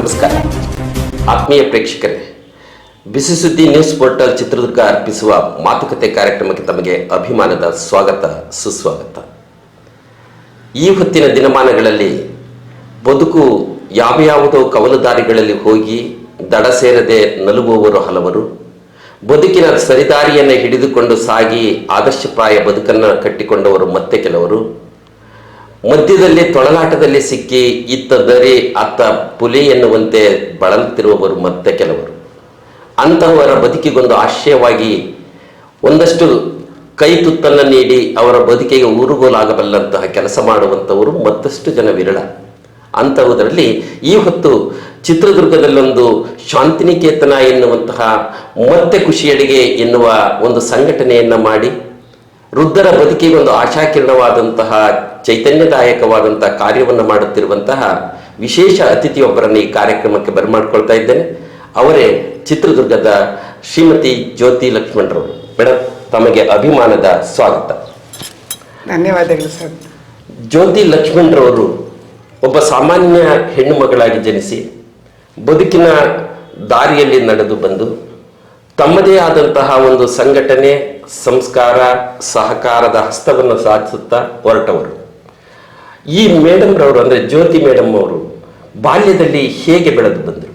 ನಮಸ್ಕಾರ. ಆತ್ಮೀಯ ಪ್ರೇಕ್ಷಕರೇ ಬಿಸಿ ಸುದ್ದಿ ನ್ಯೂಸ್ ಪೋರ್ಟಲ್ ಚಿತ್ರದುರ್ಗ ಅರ್ಪಿಸುವ ಮಾತುಕತೆ ಕಾರ್ಯಕ್ರಮಕ್ಕೆ ತಮಗೆ ಅಭಿಮಾನದ ಸ್ವಾಗತ, ಸುಸ್ವಾಗತ. ಈ ಹೊತ್ತಿನ ದಿನಮಾನಗಳಲ್ಲಿ ಬದುಕು ಯಾವ ಯಾವುದೋ ಕವಲುದಾರಿಗಳಲ್ಲಿ ಹೋಗಿ ದಡ ಸೇರದೆ ನಲುಗುವವರು ಹಲವರು. ಬದುಕಿನ ಸರಿದಾರಿಯನ್ನು ಹಿಡಿದುಕೊಂಡು ಸಾಗಿ ಆದರ್ಶಪ್ರಾಯ ಬದುಕನ್ನು ಕಟ್ಟಿಕೊಂಡವರು ಮತ್ತೆ ಕೆಲವರು. ಮಧ್ಯದಲ್ಲಿ ತೊಳಲಾಟದಲ್ಲಿ ಸಿಕ್ಕಿ ಇತ್ತ ದರಿ ಅತ್ತ ಪುಲಿ ಎನ್ನುವಂತೆ ಬಳಲುತ್ತಿರುವವರು ಮತ್ತೆ ಕೆಲವರು. ಅಂತಹವರ ಬದುಕಿಗೊಂದು ಆಶ್ರಯವಾಗಿ ಒಂದಷ್ಟು ಕೈ ತುತ್ತನ್ನು ನೀಡಿ ಅವರ ಬದುಕಿಗೆ ಊರುಗೋಲಾಗಬಲ್ಲಂತಹ ಕೆಲಸ ಮಾಡುವಂಥವರು ಮತ್ತಷ್ಟು ಜನ ವಿರಳ ಅಂತಹುದರಲ್ಲಿ ಈ ಹೊತ್ತು ಚಿತ್ರದುರ್ಗದಲ್ಲೊಂದು ಶಾಂತಿನಿಕೇತನ ಎನ್ನುವಂತಹ ಮತ್ತೆ ಖುಷಿಯಡಿಗೆ ಎನ್ನುವ ಒಂದು ಸಂಘಟನೆಯನ್ನು ಮಾಡಿ ವೃದ್ಧರ ಬದುಕಿಗೆ ಒಂದು ಆಶಾಕಿರಣವಾದಂತಹ ಚೈತನ್ಯದಾಯಕವಾದಂತಹ ಕಾರ್ಯವನ್ನು ಮಾಡುತ್ತಿರುವಂತಹ ವಿಶೇಷ ಅತಿಥಿಯೊಬ್ಬರನ್ನು ಈ ಕಾರ್ಯಕ್ರಮಕ್ಕೆ ಬರಮಾಡ್ಕೊಳ್ತಾ ಇದ್ದೇನೆ. ಅವರೇ ಚಿತ್ರದುರ್ಗದ ಶ್ರೀಮತಿ ಜ್ಯೋತಿ ಲಕ್ಷ್ಮಣರವರು. ಮೇಡಮ್ ತಮಗೆ ಅಭಿಮಾನದ ಸ್ವಾಗತ. ಧನ್ಯವಾದಗಳು ಸರ್. ಜ್ಯೋತಿ ಲಕ್ಷ್ಮಣರವರು ಒಬ್ಬ ಸಾಮಾನ್ಯ ಹೆಣ್ಣು ಮಗಳಾಗಿ ಜನಿಸಿ ಬದುಕಿನ ದಾರಿಯಲ್ಲಿ ನಡೆದು ಬಂದು ತಮ್ಮದೇ ಆದಂತಹ ಒಂದು ಸಂಘಟನೆ, ಸಂಸ್ಕಾರ, ಸಹಕಾರದ ಹಸ್ತವನ್ನು ಸಾಧಿಸುತ್ತಾ ಹೊರಟವರು. ಈ ಮೇಡಮ್ ರವರು ಅಂದ್ರೆ ಜ್ಯೋತಿ ಮೇಡಮ್ ಅವರು ಬಾಲ್ಯದಲ್ಲಿ ಹೇಗೆ ಬೆಳೆದು ಬಂದರು?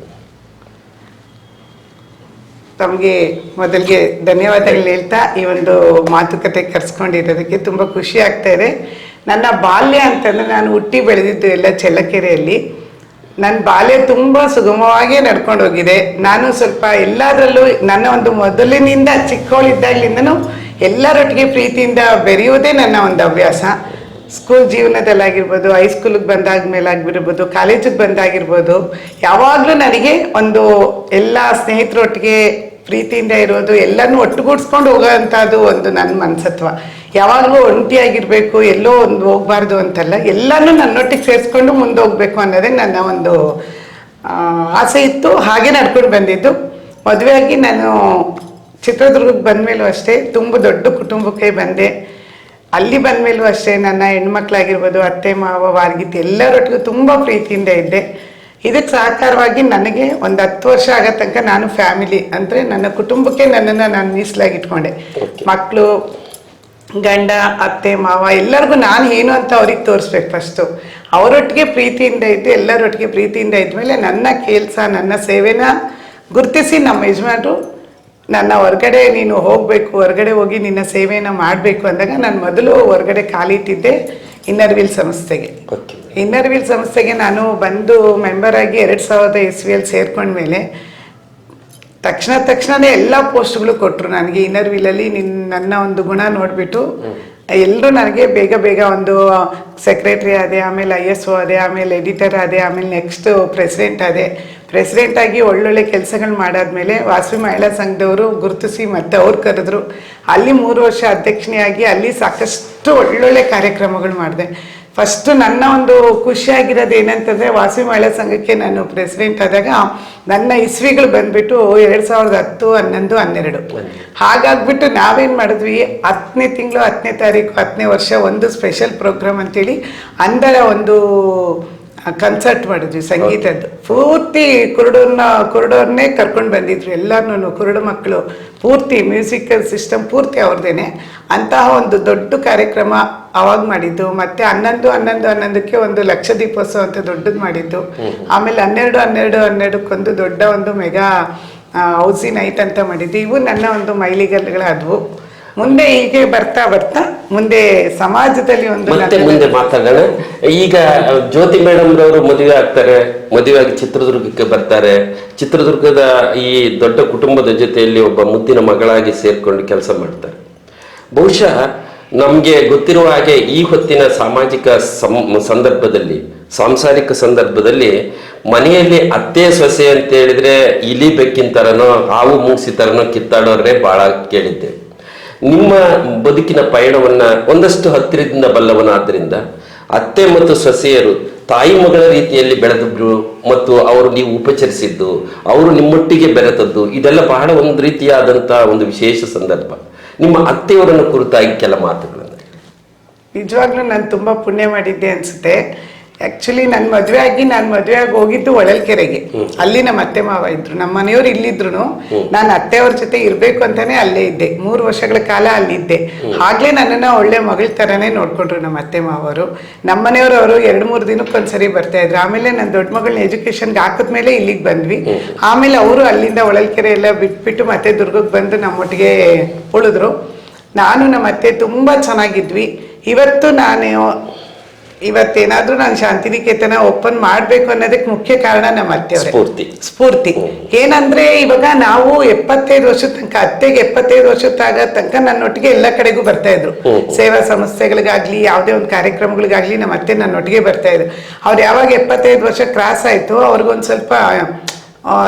ತಮಗೆ ಮೊದಲಿಗೆ ಧನ್ಯವಾದಗಳು ಹೇಳ್ತಾ ಈ ಒಂದು ಮಾತುಕತೆ ಕರೆಸ್ಕೊಂಡಿರೋದಕ್ಕೆ ತುಂಬ ಖುಷಿ ಆಗ್ತಾ ಇದೆ. ನನ್ನ ಬಾಲ್ಯ ಅಂತಂದ್ರೆ ನಾನು ಹುಟ್ಟಿ ಬೆಳೆದಿದ್ದು ಎಲ್ಲ ಚೆಲ್ಲಕೆರೆಯಲ್ಲಿ ನನ್ನ ಬಾಲ್ಯ ತುಂಬ ಸುಗಮವಾಗಿ ನಡ್ಕೊಂಡು ಹೋಗಿದೆ. ನಾನು ಸ್ವಲ್ಪ ಎಲ್ಲದರಲ್ಲೂ ನನ್ನ ಒಂದು ಮೊದಲಿನಿಂದ ಚಿಕ್ಕವಳಿದ್ದಾಗಲಿಂದನೂ ಎಲ್ಲರೊಟ್ಟಿಗೆ ಪ್ರೀತಿಯಿಂದ ಬೆರೆಯುವುದೇ ನನ್ನ ಒಂದು ಅಭ್ಯಾಸ. ಸ್ಕೂಲ್ ಜೀವನದಲ್ಲಾಗಿರ್ಬೋದು ಹೈಸ್ಕೂಲಿಗೆ ಬಂದಾಗ ಮೇಲೆ ಆಗಿರ್ಬೋದು ಕಾಲೇಜಿಗೆ ಬಂದಾಗಿರ್ಬೋದು, ಯಾವಾಗಲೂ ನನಗೆ ಒಂದು ಎಲ್ಲ ಸ್ನೇಹಿತರೊಟ್ಟಿಗೆ ಪ್ರೀತಿಯಿಂದ ಇರೋದು ಎಲ್ಲನೂ ಒಟ್ಟುಗೂಡಿಸ್ಕೊಂಡು ಹೋಗೋವಂಥದ್ದು ಒಂದು ನನ್ನ ಮನಸತ್ವ. ಯಾವಾಗಲೂ ಒಂಟಿಯಾಗಿರಬೇಕು, ಎಲ್ಲೋ ಒಂದು ಹೋಗಬಾರ್ದು ಅಂತಲ್ಲ, ಎಲ್ಲನೂ ನನ್ನೊಟ್ಟಿಗೆ ಸೇರಿಸ್ಕೊಂಡು ಮುಂದೆ ಹೋಗ್ಬೇಕು ಅನ್ನೋದೇ ನನ್ನ ಒಂದು ಆಸೆ ಇತ್ತು. ಹಾಗೆ ನಡ್ಕೊಂಡು ಬಂದಿದ್ದು. ಮದುವೆಯಾಗಿ ನಾನು ಚಿತ್ರದುರ್ಗಕ್ಕೆ ಬಂದಮೇಲೂ ಅಷ್ಟೇ, ತುಂಬ ದೊಡ್ಡ ಕುಟುಂಬಕ್ಕೆ ಬಂದೆ. ಅಲ್ಲಿ ಬಂದಮೇಲೂ ಅಷ್ಟೇ, ನನ್ನ ಹೆಣ್ಮಕ್ಳಾಗಿರ್ಬೋದು, ಅತ್ತೆ, ಮಾವ ವಾರ್ಗಿತ್ತು ಎಲ್ಲರೊಟ್ಟಿಗೂ ತುಂಬ ಪ್ರೀತಿಯಿಂದ ಇದ್ದೆ. ಇದಕ್ಕೆ ಸಹಕಾರವಾಗಿ ನನಗೆ ಒಂದು ಹತ್ತು ವರ್ಷ ಆಗೋ ತನಕ ನಾನು ಫ್ಯಾಮಿಲಿ ಅಂದರೆ ನನ್ನ ಕುಟುಂಬಕ್ಕೆ ನನ್ನನ್ನು ನಾನು ಮೀಸಲಾಗಿ ಇಟ್ಕೊಂಡೆ ಮಕ್ಕಳು ಗಂಡ ಅತ್ತೆ ಮಾವ ಎಲ್ಲರಿಗೂ ನಾನು ಏನು ಅಂತ ಅವ್ರಿಗೆ ತೋರಿಸ್ಬೇಕು ಫಸ್ಟು ಅವರೊಟ್ಟಿಗೆ ಪ್ರೀತಿಯಿಂದ ಇದ್ದು ಎಲ್ಲರೊಟ್ಟಿಗೆ ಪ್ರೀತಿಯಿಂದ ಇದ್ಮೇಲೆ ನನ್ನ ಕೆಲಸ ನನ್ನ ಸೇವೆನ ಗುರುತಿಸಿ ನಮ್ಮ ಯಜಮಾನರು ನನ್ನ ಹೊರಗಡೆ ನೀನು ಹೋಗಬೇಕು ಹೊರಗಡೆ ಹೋಗಿ ನಿನ್ನ ಸೇವೆಯನ್ನು ಮಾಡಬೇಕು ಅಂದಾಗ ನಾನು ಮೊದಲು ಹೊರಗಡೆ ಕಾಲಿಟ್ಟಿದ್ದೆ ಇನ್ನರ್ ವಿಲ್ ಸಂಸ್ಥೆಗೆ. ಓಕೆ ಇನ್ನರ್ ವೀಲ್ ಸಂಸ್ಥೆಗೆ ನಾನು ಬಂದು ಮೆಂಬರ್ ಆಗಿ ಎರಡು ಸಾವಿರದ ಇಸ್ವಿಯಲ್ಲಿ ಸೇರ್ಕೊಂಡ್ಮೇಲೆ ತಕ್ಷಣ ತಕ್ಷಣನೇ ಎಲ್ಲ ಪೋಸ್ಟ್ಗಳು ಕೊಟ್ಟರು ನನಗೆ ಇನ್ನರ್ ವೀಲಲ್ಲಿ ನಿನ್ನ ನನ್ನ ಒಂದು ಗುಣ ನೋಡಿಬಿಟ್ಟು. ಎಲ್ಲರೂ ನನಗೆ ಬೇಗ ಬೇಗ ಒಂದು ಸೆಕ್ರೆಟ್ರಿ ಆದೆ ಆಮೇಲೆ ಐ ಎಸ್ ಒ ಆದೆ ಆಮೇಲೆ ಎಡಿಟರ್ ಆದೆ ಆಮೇಲೆ ನೆಕ್ಸ್ಟ್ ಪ್ರೆಸಿಡೆಂಟ್ ಆದೆ. ಪ್ರೆಸಿಡೆಂಟ್ ಆಗಿ ಒಳ್ಳೊಳ್ಳೆ ಕೆಲಸಗಳು ಮಾಡಾದ್ಮೇಲೆ ವಾಸವಿ ಮಹಿಳಾ ಸಂಘದವರು ಗುರುತಿಸಿ ಮತ್ತೆ ಅವ್ರು ಕರೆದ್ರು. ಅಲ್ಲಿ ಮೂರು ವರ್ಷ ಅಧ್ಯಕ್ಷಣೆಯಾಗಿ ಅಲ್ಲಿ ಸಾಕಷ್ಟು ಒಳ್ಳೊಳ್ಳೆ ಕಾರ್ಯಕ್ರಮಗಳು ಮಾಡಿದೆ. ಫಸ್ಟ್ ನನ್ನ ಒಂದು ಖುಷಿಯಾಗಿರೋದು ಏನಂತಂದರೆ ವಾಸಿ ಮಹಿಳಾ ಸಂಘಕ್ಕೆ ನಾನು ಪ್ರೆಸಿಡೆಂಟ್ ಆದಾಗ ನನ್ನ ಇಸ್ವಿಗಳು ಬಂದ್ಬಿಟ್ಟು ಎರಡು ಸಾವಿರದ ಹತ್ತು, ಹನ್ನೊಂದು, ಹನ್ನೆರಡು. ಹಾಗಾಗ್ಬಿಟ್ಟು ನಾವೇನು ಮಾಡಿದ್ವಿ? ಹತ್ತನೇ ತಿಂಗಳು, ಹತ್ತನೇ ತಾರೀಕು, ಹತ್ತನೇ ವರ್ಷ ಒಂದು ಸ್ಪೆಷಲ್ ಪ್ರೋಗ್ರಾಮ್ ಅಂತೇಳಿ, ಅಂದರ ಒಂದು ಕನ್ಸರ್ಟ್ ಮಾಡಿದ್ವಿ ಸಂಗೀತದ್ದು ಪೂರ್ತಿ ಕುರುಡನ್ನ ಕುರುಡವ್ರನ್ನೇ ಕರ್ಕೊಂಡು ಬಂದಿದ್ರು ಎಲ್ಲರನ್ನೂ. ಕುರುಡು ಮಕ್ಕಳು ಪೂರ್ತಿ ಮ್ಯೂಸಿಕಲ್ ಸಿಸ್ಟಮ್ ಪೂರ್ತಿ ಅವ್ರದ್ದೇನೆ ಅಂತಹ ಒಂದು ದೊಡ್ಡ ಕಾರ್ಯಕ್ರಮ ಅವಾಗ ಮಾಡಿದ್ದು. ಮತ್ತೆ ಹನ್ನೊಂದು ಹನ್ನೊಂದು ಹನ್ನೊಂದಕ್ಕೆ ಒಂದು ಲಕ್ಷ ದೀಪೋತ್ಸವ ಅಂತ ದೊಡ್ಡದು ಮಾಡಿದ್ದು. ಆಮೇಲೆ ಹನ್ನೆರಡು ಹನ್ನೆರಡು ಹನ್ನೆರಡಕ್ಕೊಂದು ದೊಡ್ಡ ಒಂದು ಮೆಗಾ ಹೌಸಿ ನೈಟ್ ಅಂತ ಮಾಡಿದ್ದು. ಇವು ನನ್ನ ಒಂದು ಮೈಲಿಗಲ್ಲುಗಳಾದವು. ಮುಂದೆ ಹೀಗೆ ಬರ್ತಾ ಬರ್ತಾ ಮುಂದೆ ಸಮಾಜದಲ್ಲಿ ಒಂದು ಮತ್ತೆ ಮುಂದೆ ಮಾತಾಡೋಣ. ಈಗ ಜ್ಯೋತಿ ಮೇಡಮ್ ಅವರು ಮದುವೆ ಆಗ್ತಾರೆ ಮದುವೆ ಆಗಿ ಚಿತ್ರದುರ್ಗಕ್ಕೆ ಬರ್ತಾರೆ. ಚಿತ್ರದುರ್ಗದ ಈ ದೊಡ್ಡ ಕುಟುಂಬದ ಜೊತೆಯಲ್ಲಿ ಒಬ್ಬ ಮುದ್ದಿನ ಮಗಳಾಗಿ ಸೇರ್ಕೊಂಡು ಕೆಲಸ ಮಾಡ್ತಾರೆ. ಬಹುಶಃ ನಮಗೆ ಗೊತ್ತಿರುವ ಹಾಗೆ ಈ ಹೊತ್ತಿನ ಸಾಮಾಜಿಕ ಸಂದರ್ಭದಲ್ಲಿ ಸಾಂಸಾರಿಕ ಸಂದರ್ಭದಲ್ಲಿ ಮನೆಯಲ್ಲಿ ಅತ್ತೆ ಸೊಸೆ ಅಂತ ಹೇಳಿದ್ರೆ ಇಲಿ ಬೆಕ್ಕಿನ ತರನೋ ಹಾವು ಮೂಗ್ಸಿ ತರನೋ ಕಿತ್ತಾಡೋರೇ ಬಹಳ ಕೇಳಿದ್ದೆ. ನಿಮ್ಮ ಬದುಕಿನ ಪಯಣವನ್ನ ಒಂದಷ್ಟು ಹತ್ತಿರದಿಂದ ಬಲ್ಲವನಾದ್ರಿಂದ ಅತ್ತೆ ಮತ್ತು ಸೊಸೆಯರು ತಾಯಿ ಮಗಳ ರೀತಿಯಲ್ಲಿ ಬೆಳೆದಿದ್ರು ಮತ್ತು ಅವರು ನೀವು ಉಪಚರಿಸಿದ್ದು, ಅವರು ನಿಮ್ಮೊಟ್ಟಿಗೆ ಬೆರೆತದ್ದು, ಇದೆಲ್ಲ ಬಹಳ ಒಂದು ರೀತಿಯಾದಂತಹ ಒಂದು ವಿಶೇಷ ಸಂದರ್ಭ. ನಿಮ್ಮ ಅತ್ತೆಯವರನ್ನು ಕುರಿತಾಗಿ ಕೆಲ ಮಾತುಗಳನ್ನು ನಿಜವಾಗ್ಲೂ ನಾನು ತುಂಬ ಪುಣ್ಯ ಮಾಡಿದ್ದೆ ಅನಿಸುತ್ತೆ. ಆಕ್ಚುಲಿ ನನ್ನ ಮದುವೆ ಆಗಿ ನಾನು ಮದುವೆ ಆಗಿ ಹೋಗಿದ್ದು ಹೊಳಲ್ಕೆರೆಗೆ ಅಲ್ಲಿ ನಮ್ಮ ಅತ್ತೆ ಮಾವ ಇದ್ರು. ನಮ್ಮ ಮನೆಯವ್ರು ಇಲ್ಲಿದ್ರು ನಾನು ಅತ್ತೆಯವ್ರ ಜೊತೆ ಇರ್ಬೇಕು ಅಂತಾನೆ ಅಲ್ಲೇ ಇದ್ದೆ. ಮೂರು ವರ್ಷಗಳ ಕಾಲ ಅಲ್ಲಿದ್ದೆ ಆಗ್ಲೇ ನನ್ನನ್ನ ಒಳ್ಳೆ ಮಗಳ ತರನೇ ನೋಡ್ಕೊಂಡ್ರು ನಮ್ಮ ಅತ್ತೆ ಮಾವರು. ನಮ್ಮ ಮನೆಯವರು ಅವರು ಎರಡು ಮೂರು ದಿನಕ್ಕೊಂದ್ಸರಿ ಬರ್ತಾ ಇದ್ರು. ಆಮೇಲೆ ನನ್ನ ದೊಡ್ಡ ಮಗಳನ್ನ ಎಜುಕೇಶನ್ಗೆ ಹಾಕಿದ್ಮೇಲೆ ಇಲ್ಲಿಗೆ ಬಂದ್ವಿ. ಆಮೇಲೆ ಅವರು ಅಲ್ಲಿಂದ ಹೊಳಲ್ಕೆರೆ ಎಲ್ಲ ಬಿಟ್ಬಿಟ್ಟು ಮತ್ತೆ ದುರ್ಗಕ್ಕೆ ಬಂದು ನಮ್ಮೊಟ್ಟಿಗೆ ಉಳಿದ್ರು. ನಾನು ನಮ್ಮ ಅತ್ತೆ ತುಂಬಾ ಚೆನ್ನಾಗಿದ್ವಿ. ಇವತ್ತು ನಾನು ಇವತ್ತೇನಾದ್ರೂ ನಾನು ಶಾಂತಿನಿಕೇತನ ಓಪನ್ ಮಾಡ್ಬೇಕು ಅನ್ನೋದಕ್ಕೆ ಮುಖ್ಯ ಕಾರಣ ನಮ್ಮ ಅತ್ತೆ ಸ್ಫೂರ್ತಿ. ಸ್ಫೂರ್ತಿ. ಏನಂದ್ರೆ ಇವಾಗ ನಾವು ಎಪ್ಪತ್ತೈದು ವರ್ಷದ ತನಕ ಅತ್ತೆಗೆ ಎಪ್ಪತ್ತೈದು ವರ್ಷದಾಗ ತನಕ ನನ್ನೊಟ್ಟಿಗೆ ಎಲ್ಲ ಕಡೆಗೂ ಬರ್ತಾ ಇದ್ರು. ಸೇವಾ ಸಂಸ್ಥೆಗಳಿಗಾಗ್ಲಿ ಯಾವುದೇ ಒಂದು ಕಾರ್ಯಕ್ರಮಗಳಿಗಾಗ್ಲಿ ನಮ್ಮ ಅತ್ತೆ ನನ್ನೊಟ್ಟಿಗೆ ಬರ್ತಾ ಇದ್ರು. ಅವ್ರು ಯಾವಾಗ ಎಪ್ಪತ್ತೈದು ವರ್ಷ ಕ್ರಾಸ್ ಆಯ್ತು ಅವ್ರಿಗೊಂದ್ ಸ್ವಲ್ಪ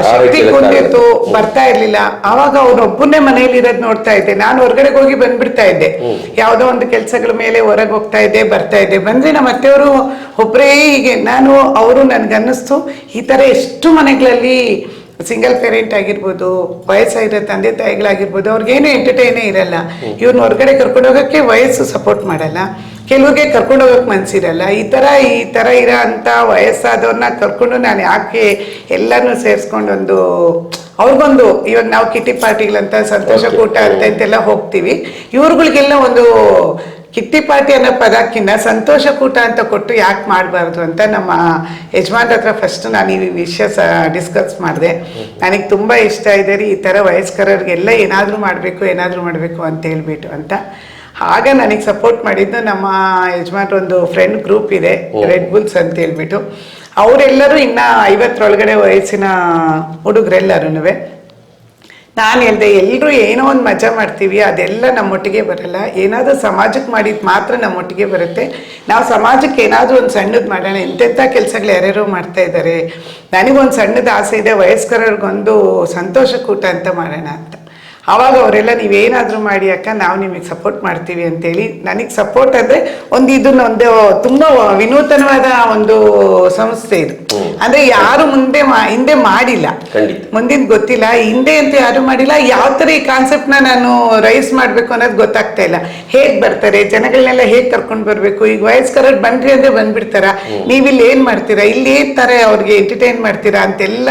ಶಕ್ತಿ ಕುಂದಿತ್ತು ಬರ್ತಾ ಇರ್ಲಿಲ್ಲ. ಅವಾಗ ಅವ್ರೊಬ್ಬನೇ ಮನೆಯಲ್ಲಿ ಇರೋದ್ ನೋಡ್ತಾ ಇದ್ದೆ. ನಾನು ಹೊರಗಡೆ ಹೋಗಿ ಬಂದ್ಬಿಡ್ತಾ ಇದ್ದೆ. ಯಾವ್ದೋ ಒಂದು ಕೆಲಸಗಳ ಮೇಲೆ ಹೊರಗೆ ಹೋಗ್ತಾ ಇದ್ದೆ ಬರ್ತಾ ಇದ್ದೆ. ಬಂದ್ರೆ ನಮ್ಮ ಅತ್ತೆಯವರು ಒಬ್ಬರೇ ಹೀಗೆ ನಾನು ಅವರು ನನ್ಗನ್ನಿಸ್ತು. ಈ ತರ ಎಷ್ಟು ಮನೆಗಳಲ್ಲಿ ಸಿಂಗಲ್ ಪೇರೆಂಟ್ ಆಗಿರ್ಬೋದು ವಯಸ್ಸಾಗಿರೋ ತಂದೆ ತಾಯಿಗಳಾಗಿರ್ಬೋದು ಅವ್ರಿಗೇನು ಎಂಟರ್ಟೈನೇ ಇರಲ್ಲ. ಇವ್ರನ್ನ ಹೊರಗಡೆ ಕರ್ಕೊಂಡು ಹೋಗೋಕ್ಕೆ ವಯಸ್ಸು ಸಪೋರ್ಟ್ ಮಾಡಲ್ಲ. ಕೆಲವ್ರಿಗೆ ಕರ್ಕೊಂಡು ಹೋಗೋಕೆ ಮನ್ಸಿರಲ್ಲ. ಈ ಥರ ಈ ಥರ ಇರೋ ಅಂಥ ವಯಸ್ಸಾದವ್ರನ್ನ ಕರ್ಕೊಂಡು ನಾನು ಯಾಕೆ ಎಲ್ಲರನ್ನೂ ಸೇರಿಸ್ಕೊಂಡು ಒಂದು ಅವ್ರಿಗೊಂದು ಇವಾಗ ನಾವು ಕಿಟಿ ಪಾರ್ಟಿಗಳಂತ ಸಂತೋಷ ಕೂಟ ಅಂತ ಅಂತೆಲ್ಲ ಹೋಗ್ತೀವಿ. ಇವ್ರಗಳಿಗೆಲ್ಲ ಒಂದು ಕಿಟ್ಟಿ ಪಾರ್ಟಿ ಅನ್ನೋ ಪದಕ್ಕಿಂತ ಸಂತೋಷ ಕೂಟ ಅಂತ ಕೊಟ್ಟು ಯಾಕೆ ಮಾಡಬಾರ್ದು ಅಂತ ನಮ್ಮ ಯಜಮಾನ್ರ ಹತ್ರ ಫಸ್ಟ್ ನಾನು ಈ ವಿಷಯ ಡಿಸ್ಕಸ್ ಮಾಡಿದೆ. ನನಗೆ ತುಂಬ ಇಷ್ಟ ಇದೆ ರೀ ಈ ಥರ ವಯಸ್ಕರವ್ರಿಗೆಲ್ಲ ಏನಾದರೂ ಮಾಡಬೇಕು ಏನಾದರೂ ಮಾಡಬೇಕು ಅಂತ ಹೇಳ್ಬಿಟ್ಟು ಅಂತ. ಆಗ ನನಗೆ ಸಪೋರ್ಟ್ ಮಾಡಿದ್ದು ನಮ್ಮ ಯಜಮಾನ್ರ ಒಂದು ಫ್ರೆಂಡ್ ಗ್ರೂಪ್ ಇದೆ ರೆಡ್ ಬುಲ್ಸ್ ಅಂತ ಹೇಳ್ಬಿಟ್ಟು. ಅವರೆಲ್ಲರೂ ಇನ್ನ ಐವತ್ತರೊಳಗಡೆ ವಯಸ್ಸಿನ ಹುಡುಗರೆಲ್ಲರೂ ನಾನು ಹೇಳ್ದೆ ಎಲ್ಲರೂ ಏನೋ ಒಂದು ಮಜಾ ಮಾಡ್ತೀವಿ, ಅದೆಲ್ಲ ನಮ್ಮೊಟ್ಟಿಗೆ ಬರಲ್ಲ. ಏನಾದರೂ ಸಮಾಜಕ್ಕೆ ಮಾಡಿದ್ದು ಮಾತ್ರ ನಮ್ಮೊಟ್ಟಿಗೆ ಬರುತ್ತೆ. ನಾವು ಸಮಾಜಕ್ಕೆ ಏನಾದರೂ ಒಂದು ಸಣ್ಣದು ಮಾಡೋಣ, ಎಂತೆಂಥ ಕೆಲಸಗಳು ಯಾರ್ಯಾರೋ ಮಾಡ್ತಾ ಇದ್ದಾರೆ ನನಗೊಂದು ಸಣ್ಣದು ಆಸೆ ಇದೆ, ವಯಸ್ಕರವ್ರಿಗೊಂದು ಸಂತೋಷ ಕೂಟ ಅಂತ ಮಾಡೋಣ ಅಂತ. ಆವಾಗ ಅವರೆಲ್ಲ ನೀವೇನಾದರೂ ಮಾಡಿ ಅಕ್ಕ ನಾವು ನಿಮಗೆ ಸಪೋರ್ಟ್ ಮಾಡ್ತೀವಿ ಅಂತೇಳಿ. ನನಗೆ ಸಪೋರ್ಟ್ ಅಂದರೆ ಒಂದು ಇದನ್ನೊಂದು ತುಂಬ ವಿನೂತನವಾದ ಒಂದು ಸಂಸ್ಥೆ ಇದು. ಅಂದರೆ ಯಾರು ಮುಂದೆ ಮಾ ಹಿಂದೆ ಮಾಡಿಲ್ಲ. ಮುಂದಿನ ಗೊತ್ತಿಲ್ಲ. ಹಿಂದೆ ಅಂತ ಯಾರು ಮಾಡಿಲ್ಲ. ಯಾವ ಥರ ಈ ಕಾನ್ಸೆಪ್ಟ್ನ ನಾನು ರೈಸ್ ಮಾಡಬೇಕು ಅನ್ನೋದು ಗೊತ್ತಾಗ್ತಾ ಇಲ್ಲ. ಹೇಗೆ ಬರ್ತಾರೆ? ಜನಗಳನ್ನೆಲ್ಲ ಹೇಗೆ ಕರ್ಕೊಂಡು ಬರಬೇಕು? ಈಗ ವಯಸ್ಕರವ್ರು ಬಂದ್ರಿ ಅಂದ್ರೆ ಬಂದ್ಬಿಡ್ತಾರ? ಇಲ್ಲಿ ಏನು ಮಾಡ್ತೀರಾ? ಇಲ್ಲಿ ಏನ್ ಥರ ಅವ್ರಿಗೆ ಎಂಟರ್ಟೈನ್ ಮಾಡ್ತೀರಾ ಅಂತೆಲ್ಲ